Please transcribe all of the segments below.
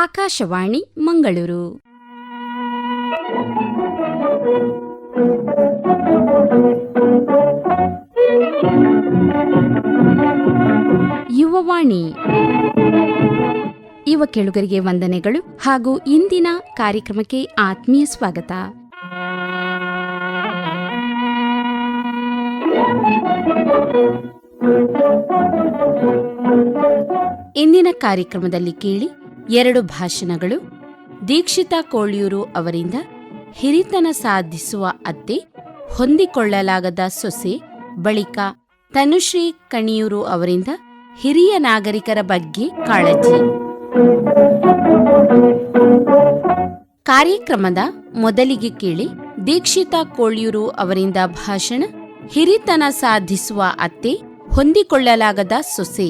ಆಕಾಶವಾಣಿ ಮಂಗಳೂರು. ಯುವವಾಣಿ. ಯುವ ಕೆಳುಗರಿಗೆ ವಂದನೆಗಳು ಹಾಗೂ ಇಂದಿನ ಕಾರ್ಯಕ್ರಮಕ್ಕೆ ಆತ್ಮೀಯ ಸ್ವಾಗತ. ಇಂದಿನ ಕಾರ್ಯಕ್ರಮದಲ್ಲಿ ಕೇಳಿ ಎರಡು ಭಾಷಣಗಳು, ದೀಕ್ಷಿತಾ ಕೋಳಿಯೂರು ಅವರಿಂದ ಹಿರಿತನ ಸಾಧಿಸುವ ಅತ್ತೆ ಹೊಂದಿಕೊಳ್ಳಲಾಗದ ಸೊಸೆ ಬಳಿಕ ತನುಶ್ರೀ ಕಣಿಯೂರು ಅವರಿಂದ ಹಿರಿಯ ನಾಗರಿಕರ ಬಗ್ಗೆ ಕಾಳಜಿ. ಕಾರ್ಯಕ್ರಮದ ಮೊದಲಿಗೆ ಕೇಳಿ ದೀಕ್ಷಿತಾ ಕೋಳಿಯೂರು ಅವರಿಂದ ಭಾಷಣ, ಹಿರಿತನ ಸಾಧಿಸುವ ಅತ್ತೆ ಹೊಂದಿಕೊಳ್ಳಲಾಗದ ಸೊಸೆ.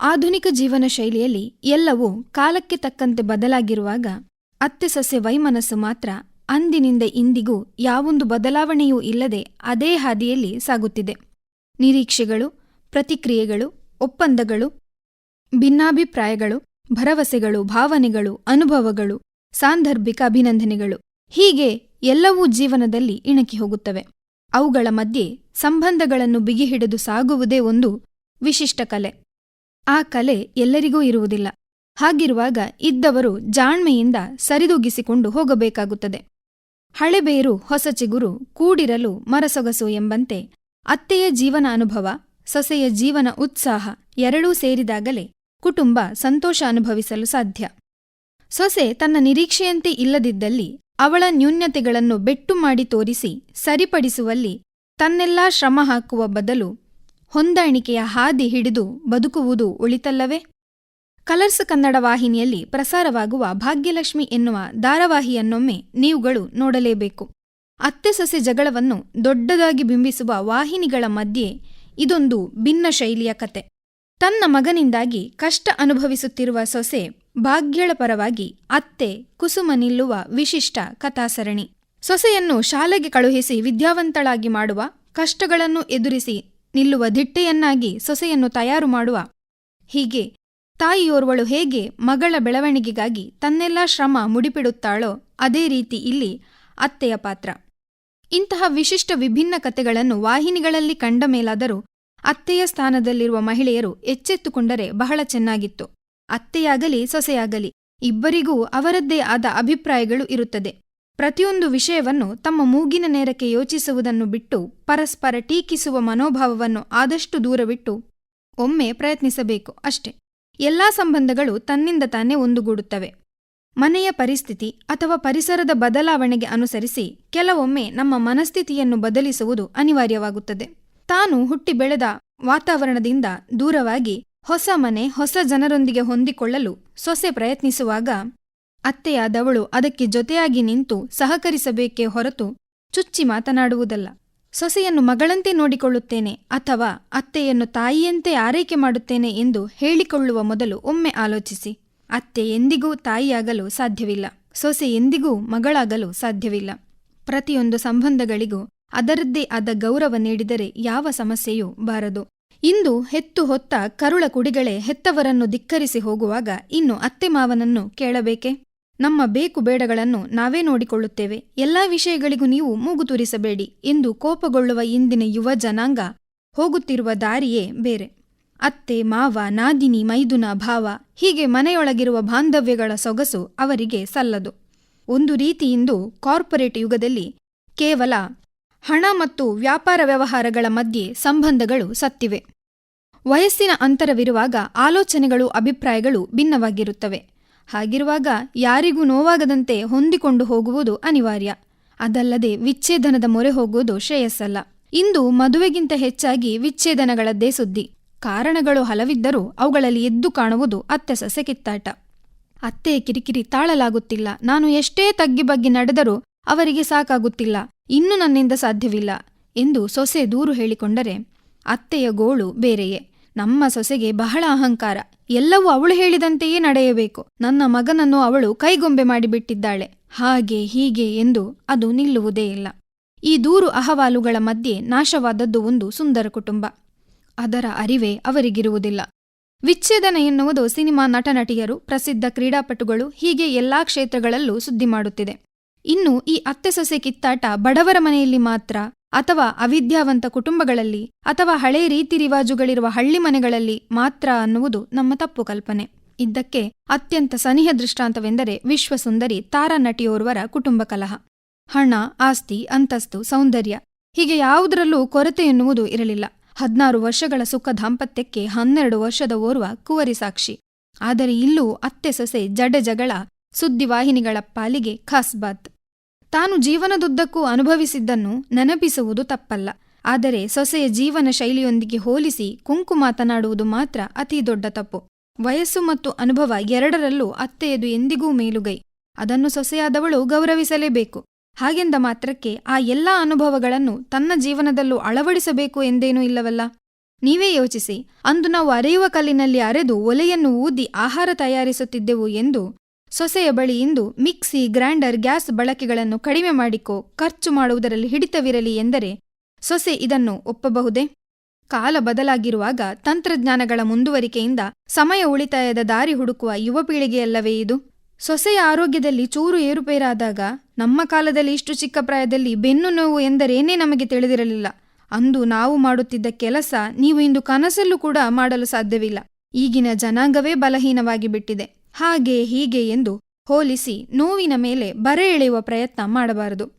ಆಧುನಿಕ ಜೀವನ ಶೈಲಿಯಲ್ಲಿ ಎಲ್ಲವೂ ಕಾಲಕ್ಕೆ ತಕ್ಕಂತೆ ಬದಲಾಗಿರುವಾಗ ಅತ್ತೆ ಸೊಸೆ ವೈಮನಸ್ಸು ಮಾತ್ರ ಅಂದಿನಿಂದ ಇಂದಿಗೂ ಯಾವೊಂದು ಬದಲಾವಣೆಯೂ ಇಲ್ಲದೆ ಅದೇ ಹಾದಿಯಲ್ಲಿ ಸಾಗುತ್ತಿದೆ. ನಿರೀಕ್ಷೆಗಳು, ಪ್ರತಿಕ್ರಿಯೆಗಳು, ಒಪ್ಪಂದಗಳು, ಭಿನ್ನಾಭಿಪ್ರಾಯಗಳು, ಭರವಸೆಗಳು, ಭಾವನೆಗಳು, ಅನುಭವಗಳು, ಸಾಂದರ್ಭಿಕ ಅಭಿನಂದನೆಗಳು ಹೀಗೆ ಎಲ್ಲವೂ ಜೀವನದಲ್ಲಿ ಇಣಕಿ ಹೋಗುತ್ತವೆ. ಅವುಗಳ ಮಧ್ಯೆ ಸಂಬಂಧಗಳನ್ನು ಬಿಗಿಹಿಡಿದು ಸಾಗುವುದೇ ಒಂದು ವಿಶಿಷ್ಟ ಕಲೆ. ಆ ಕಲೆ ಎಲ್ಲರಿಗೂ ಇರುವುದಿಲ್ಲ. ಹಾಗಿರುವಾಗ ಇದ್ದವರು ಜಾಣ್ಮೆಯಿಂದ ಸರಿದೂಗಿಸಿಕೊಂಡು ಹೋಗಬೇಕಾಗುತ್ತದೆ. ಹಳೆಬೇರು ಹೊಸ ಚಿಗುರು ಕೂಡಿರಲು ಮರಸೊಗಸು ಎಂಬಂತೆ ಅತ್ತೆಯ ಜೀವನ ಅನುಭವ, ಸೊಸೆಯ ಜೀವನ ಉತ್ಸಾಹ ಎರಡೂ ಸೇರಿದಾಗಲೇ ಕುಟುಂಬ ಸಂತೋಷ ಅನುಭವಿಸಲು ಸಾಧ್ಯ. ಸೊಸೆ ತನ್ನ ನಿರೀಕ್ಷೆಯಂತೆ ಇಲ್ಲದಿದ್ದಲ್ಲಿ ಅವಳ ನ್ಯೂನ್ಯತೆಗಳನ್ನು ಬೆಟ್ಟು ಮಾಡಿ ತೋರಿಸಿ ಸರಿಪಡಿಸುವಲ್ಲಿ ತನ್ನೆಲ್ಲಾ ಶ್ರಮ ಹಾಕುವ ಬದಲು ಹೊಂದಾಣಿಕೆಯ ಹಾದಿ ಹಿಡಿದು ಬದುಕುವುದು ಉಳಿತಲ್ಲವೇ? ಕಲರ್ಸ್ ಕನ್ನಡ ವಾಹಿನಿಯಲ್ಲಿ ಪ್ರಸಾರವಾಗುವ ಭಾಗ್ಯಲಕ್ಷ್ಮಿ ಎನ್ನುವ ಧಾರಾವಾಹಿಯನ್ನೊಮ್ಮೆ ನೀವುಗಳು ನೋಡಲೇಬೇಕು. ಅತ್ತೆ ಸೊಸೆ ಜಗಳವನ್ನು ದೊಡ್ಡದಾಗಿ ಬಿಂಬಿಸುವ ವಾಹಿನಿಗಳ ಮಧ್ಯೆ ಇದೊಂದು ಭಿನ್ನ ಶೈಲಿಯ ಕತೆ. ತನ್ನ ಮಗನಿಂದಾಗಿ ಕಷ್ಟ ಅನುಭವಿಸುತ್ತಿರುವ ಸೊಸೆ ಭಾಗ್ಯಳ ಪರವಾಗಿ ಅತ್ತೆ ಕುಸುಮ ನಿಲ್ಲುವ ವಿಶಿಷ್ಟ ಕಥಾಸರಣಿ. ಸೊಸೆಯನ್ನು ಶಾಲೆಗೆ ಕಳುಹಿಸಿ ವಿದ್ಯಾವಂತಳಾಗಿ ಮಾಡುವ ಕಷ್ಟಗಳನ್ನು ಎದುರಿಸಿ ನಿಲ್ಲುವ ದಿಟ್ಟೆಯನ್ನಾಗಿ ಸೊಸೆಯನ್ನು ತಯಾರು ಮಾಡುವ. ಹೀಗೆ ತಾಯಿಯೋರ್ವಳು ಹೇಗೆ ಮಗಳ ಬೆಳವಣಿಗೆಗಾಗಿ ತನ್ನೆಲ್ಲಾ ಶ್ರಮ ಮುಡಿಪಿಡುತ್ತಾಳೋ ಅದೇ ರೀತಿ ಇಲ್ಲಿ ಅತ್ತೆಯ ಪಾತ್ರ. ಇಂತಹ ವಿಶಿಷ್ಟ ವಿಭಿನ್ನ ಕತೆಗಳನ್ನು ವಾಹಿನಿಗಳಲ್ಲಿ ಕಂಡ ಮೇಲಾದರೂ ಅತ್ತೆಯ ಸ್ಥಾನದಲ್ಲಿರುವ ಮಹಿಳೆಯರು ಎಚ್ಚೆತ್ತುಕೊಂಡರೆ ಬಹಳ ಚೆನ್ನಾಗಿತ್ತು. ಅತ್ತೆಯಾಗಲಿ ಸೊಸೆಯಾಗಲಿ, ಇಬ್ಬರಿಗೂ ಅವರದ್ದೇ ಆದ ಅಭಿಪ್ರಾಯಗಳು ಇರುತ್ತದೆ. ಪ್ರತಿಯೊಂದು ವಿಷಯವನ್ನು ತಮ್ಮ ಮೂಗಿನ ನೇರಕ್ಕೆ ಯೋಚಿಸುವುದನ್ನು ಬಿಟ್ಟು ಪರಸ್ಪರ ಟೀಕಿಸುವ ಮನೋಭಾವವನ್ನು ಆದಷ್ಟು ದೂರವಿಟ್ಟು ಒಮ್ಮೆ ಪ್ರಯತ್ನಿಸಬೇಕು ಅಷ್ಟೆ. ಎಲ್ಲಾ ಸಂಬಂಧಗಳು ತನ್ನಿಂದ ತಾನೇ ಒಂದುಗೂಡುತ್ತವೆ. ಮನೆಯ ಪರಿಸ್ಥಿತಿ ಅಥವಾ ಪರಿಸರದ ಬದಲಾವಣೆಗೆ ಅನುಸರಿಸಿ ಕೆಲವೊಮ್ಮೆ ನಮ್ಮ ಮನಸ್ಥಿತಿಯನ್ನು ಬದಲಿಸುವುದು ಅನಿವಾರ್ಯವಾಗುತ್ತದೆ. ತಾನು ಹುಟ್ಟಿ ಬೆಳೆದ ವಾತಾವರಣದಿಂದ ದೂರವಾಗಿ ಹೊಸ ಮನೆ, ಹೊಸ ಜನರೊಂದಿಗೆ ಹೊಂದಿಕೊಳ್ಳಲು ಸೊಸೆ ಪ್ರಯತ್ನಿಸುವಾಗ ಅತ್ತೆಯಾದವಳು ಅದಕ್ಕೆ ಜೊತೆಯಾಗಿ ನಿಂತು ಸಹಕರಿಸಬೇಕೇ ಹೊರತು ಚುಚ್ಚಿ ಮಾತನಾಡುವುದಲ್ಲ. ಸೊಸೆಯನ್ನು ಮಗಳಂತೆ ನೋಡಿಕೊಳ್ಳುತ್ತೇನೆ ಅಥವಾ ಅತ್ತೆಯನ್ನು ತಾಯಿಯಂತೆ ಆರೈಕೆ ಮಾಡುತ್ತೇನೆ ಎಂದು ಹೇಳಿಕೊಳ್ಳುವ ಮೊದಲು ಒಮ್ಮೆ ಆಲೋಚಿಸಿ. ಅತ್ತೆ ಎಂದಿಗೂ ತಾಯಿಯಾಗಲು ಸಾಧ್ಯವಿಲ್ಲ. ಸೊಸೆ ಎಂದಿಗೂ ಮಗಳಾಗಲು ಸಾಧ್ಯವಿಲ್ಲ. ಪ್ರತಿಯೊಂದು ಸಂಬಂಧಗಳಿಗೂ ಅದರದ್ದೇ ಆದ ಗೌರವ ನೀಡಿದರೆ ಯಾವ ಸಮಸ್ಯೆಯೂ ಬಾರದು. ಇಂದು ಹೆತ್ತು ಹೊತ್ತ ಕರುಳ ಕುಡಿಗಳೇ ಹೆತ್ತವರನ್ನು ಧಿಕ್ಕರಿಸಿ ಹೋಗುವಾಗ ಇನ್ನು ಅತ್ತೆ ಮಾವನನ್ನು ಕೇಳಬೇಕೆ? ನಮ್ಮ ಬೇಕು ಬೇಡಗಳನ್ನು ನಾವೇ ನೋಡಿಕೊಳ್ಳುತ್ತೇವೆ. ಎಲ್ಲಾ ವಿಷಯಗಳಿಗೂ ನೀವು ಮೂಗು ತೂರಿಸಬೇಡಿ ಎಂದು ಕೋಪಗೊಳ್ಳುವ ಇಂದಿನ ಯುವ ಜನಾಂಗ ಹೋಗುತ್ತಿರುವ ದಾರಿಯೇ ಬೇರೆ. ಅತ್ತೆ, ಮಾವ, ನಾದಿನಿ, ಮೈದುನ, ಭಾವ ಹೀಗೆ ಮನೆಯೊಳಗಿರುವ ಬಾಂಧವ್ಯಗಳ ಸೊಗಸು ಅವರಿಗೆ ಸಲ್ಲದು. ಒಂದು ರೀತಿಯಿಂದು ಕಾರ್ಪೊರೇಟ್ ಯುಗದಲ್ಲಿ ಕೇವಲ ಹಣ ಮತ್ತು ವ್ಯಾಪಾರ ವ್ಯವಹಾರಗಳ ಮಧ್ಯೆ ಸಂಬಂಧಗಳು ಸತ್ತಿವೆ. ವಯಸ್ಸಿನ ಅಂತರವಿರುವಾಗ ಆಲೋಚನೆಗಳು, ಅಭಿಪ್ರಾಯಗಳು ಭಿನ್ನವಾಗಿರುತ್ತವೆ. ಹಾಗಿರುವಾಗ ಯಾರಿಗೂ ನೋವಾಗದಂತೆ ಹೊಂದಿಕೊಂಡು ಹೋಗುವುದು ಅನಿವಾರ್ಯ. ಅದಲ್ಲದೆ ವಿಚ್ಛೇದನದ ಮೊರೆ ಹೋಗುವುದು ಶ್ರೇಯಸ್ಸಲ್ಲ. ಇಂದು ಮದುವೆಗಿಂತ ಹೆಚ್ಚಾಗಿ ವಿಚ್ಛೇದನಗಳದ್ದೇ ಸುದ್ದಿ. ಕಾರಣಗಳು ಹಲವಿದ್ದರೂ ಅವುಗಳಲ್ಲಿ ಎದ್ದು ಕಾಣುವುದು ಅತ್ತೆ ಸೊಸೆ ಕಿತ್ತಾಟ. ಅತ್ತೆ ಕಿರಿಕಿರಿ ತಾಳಲಾಗುತ್ತಿಲ್ಲ. ನಾನು ಎಷ್ಟೇ ತಗ್ಗಿ ಬಗ್ಗಿ ನಡೆದರೂ ಅವರಿಗೆ ಸಾಕಾಗುತ್ತಿಲ್ಲ. ಇನ್ನು ನನ್ನಿಂದ ಸಾಧ್ಯವಿಲ್ಲ ಎಂದು ಸೊಸೆ ದೂರು ಹೇಳಿಕೊಂಡರೆ, ಅತ್ತೆಯ ಗೋಳು ಬೇರೆಯೇ. ನಮ್ಮ ಸೊಸೆಗೆ ಬಹಳ ಅಹಂಕಾರ. ಎಲ್ಲವೂ ಅವಳು ಹೇಳಿದಂತೆಯೇ ನಡೆಯಬೇಕು. ನನ್ನ ಮಗನನ್ನು ಅವಳು ಕೈಗೊಂಬೆ ಮಾಡಿಬಿಟ್ಟಿದ್ದಾಳೆ. ಹಾಗೆ, ಹೀಗೆ ಎಂದು ಅದು ನಿಲ್ಲುವುದೇ ಇಲ್ಲ. ಈ ದೂರು ಅಹವಾಲುಗಳ ಮಧ್ಯೆ ನಾಶವಾದದ್ದು ಒಂದು ಸುಂದರ ಕುಟುಂಬ. ಅದರ ಅರಿವೇ ಅವರಿಗಿರುವುದಿಲ್ಲ. ವಿಚ್ಛೇದನ ಎನ್ನುವುದು ಸಿನಿಮಾ ನಟನಟಿಯರು ಪ್ರಸಿದ್ಧ ಕ್ರೀಡಾಪಟುಗಳು ಹೀಗೆ ಎಲ್ಲಾ ಕ್ಷೇತ್ರಗಳಲ್ಲೂ ಸುದ್ದಿ ಮಾಡುತ್ತಿದೆ. ಇನ್ನು ಈ ಅತ್ತೆ ಸೊಸೆ ಕಿತ್ತಾಟ ಬಡವರ ಮನೆಯಲ್ಲಿ ಮಾತ್ರ ಅಥವಾ ಅವಿದ್ಯಾವಂತ ಕುಟುಂಬಗಳಲ್ಲಿ ಅಥವಾ ಹಳೆ ರೀತಿ ರಿವಾಜುಗಳಿರುವ ಹಳ್ಳಿ ಮನೆಗಳಲ್ಲಿ ಮಾತ್ರ ಅನ್ನುವುದು ನಮ್ಮ ತಪ್ಪು ಕಲ್ಪನೆ. ಇದ್ದಕ್ಕೆ ಅತ್ಯಂತ ಸನಿಹ ದೃಷ್ಟಾಂತವೆಂದರೆ ವಿಶ್ವಸುಂದರಿ ತಾರಾ ನಟಿಯೋರ್ವರ ಕುಟುಂಬ ಕಲಹ. ಹಣ, ಆಸ್ತಿ, ಅಂತಸ್ತು, ಸೌಂದರ್ಯ ಹೀಗೆ ಯಾವುದರಲ್ಲೂ ಕೊರತೆ ಎನ್ನುವುದು ಇರಲಿಲ್ಲ. ಹದ್ನಾರು ವರ್ಷಗಳ ಸುಖ ದಾಂಪತ್ಯಕ್ಕೆ ಹನ್ನೆರಡು ವರ್ಷದ ಓರ್ವ ಕುವರಿ ಸಾಕ್ಷಿ. ಆದರೆ ಇಲ್ಲೂ ಅತ್ತೆ ಸೊಸೆ ಜಡೆ ಜಗಳ ಸುದ್ದಿವಾಹಿನಿಗಳ ಪಾಲಿಗೆ ಖಾಸ್ಬಾತ್. ತಾನು ಜೀವನದುದ್ದಕ್ಕೂ ಅನುಭವಿಸಿದ್ದನ್ನು ನೆನಪಿಸುವುದು ತಪ್ಪಲ್ಲ. ಆದರೆ ಸೊಸೆಯ ಜೀವನ ಶೈಲಿಯೊಂದಿಗೆ ಹೋಲಿಸಿ ಕುಂಕು ಮಾತನಾಡುವುದು ಮಾತ್ರ ಅತಿ ದೊಡ್ಡ ತಪ್ಪು. ವಯಸ್ಸು ಮತ್ತು ಅನುಭವ ಎರಡರಲ್ಲೂ ಅತ್ತೆಯದು ಎಂದಿಗೂ ಮೇಲುಗೈ. ಅದನ್ನು ಸೊಸೆಯಾದವಳು ಗೌರವಿಸಲೇಬೇಕು. ಹಾಗೆಂದ ಮಾತ್ರಕ್ಕೆ ಆ ಎಲ್ಲಾ ಅನುಭವಗಳನ್ನು ತನ್ನ ಜೀವನದಲ್ಲೂ ಅಳವಡಿಸಬೇಕು ಎಂದೇನೂ ಇಲ್ಲವಲ್ಲ. ನೀವೇ ಯೋಚಿಸಿ, ಅಂದು ನಾವು ಅರೆಯುವ ಕಲ್ಲಿನಲ್ಲಿ ಅರೆದು ಒಲೆಯನ್ನು ಊದಿ ಆಹಾರ ತಯಾರಿಸುತ್ತಿದ್ದೆವು ಎಂದು ಸೊಸೆಯ ಬಳಿ ಇಂದು ಮಿಕ್ಸಿ ಗ್ರೈಂಡರ್ ಗ್ಯಾಸ್ ಬಳಕೆಗಳನ್ನು ಕಡಿಮೆ ಮಾಡಿಕೊ, ಖರ್ಚು ಮಾಡುವುದರಲ್ಲಿ ಹಿಡಿತವಿರಲಿ ಎಂದರೆ ಸೊಸೆ ಇದನ್ನು ಒಪ್ಪಬಹುದೇ? ಕಾಲ ಬದಲಾಗಿರುವಾಗ ತಂತ್ರಜ್ಞಾನಗಳ ಮುಂದುವರಿಕೆಯಿಂದ ಸಮಯ ಉಳಿತಾಯದ ದಾರಿ ಹುಡುಕುವ ಯುವ ಪೀಳಿಗೆಯಲ್ಲವೇ ಇದು? ಸೊಸೆಯ ಆರೋಗ್ಯದಲ್ಲಿ ಚೂರು ಏರುಪೇರಾದಾಗ ನಮ್ಮ ಕಾಲದಲ್ಲಿ ಇಷ್ಟು ಚಿಕ್ಕ ಪ್ರಾಯದಲ್ಲಿ ಬೆನ್ನು ನೋವು ಎಂದರೇನೇ ನಮಗೆ ತಿಳಿದಿರಲಿಲ್ಲ. ಅಂದು ನಾವು ಮಾಡುತ್ತಿದ್ದ ಕೆಲಸ ನೀವು ಇಂದು ಕನಸಲ್ಲೂ ಕೂಡ ಮಾಡಲು ಸಾಧ್ಯವಿಲ್ಲ. ಈಗಿನ ಜನಾಂಗವೇ ಬಲಹೀನವಾಗಿ ಬಿಟ್ಟಿದೆ ಹಾಗೆ ಹೀಗೆ ಎಂದು ಹೋಲಿಸಿ ನೋವಿನ ಮೇಲೆ ಬರೆ ಎಳೆಯುವ ಪ್ರಯತ್ನ ಮಾಡಬಾರದು.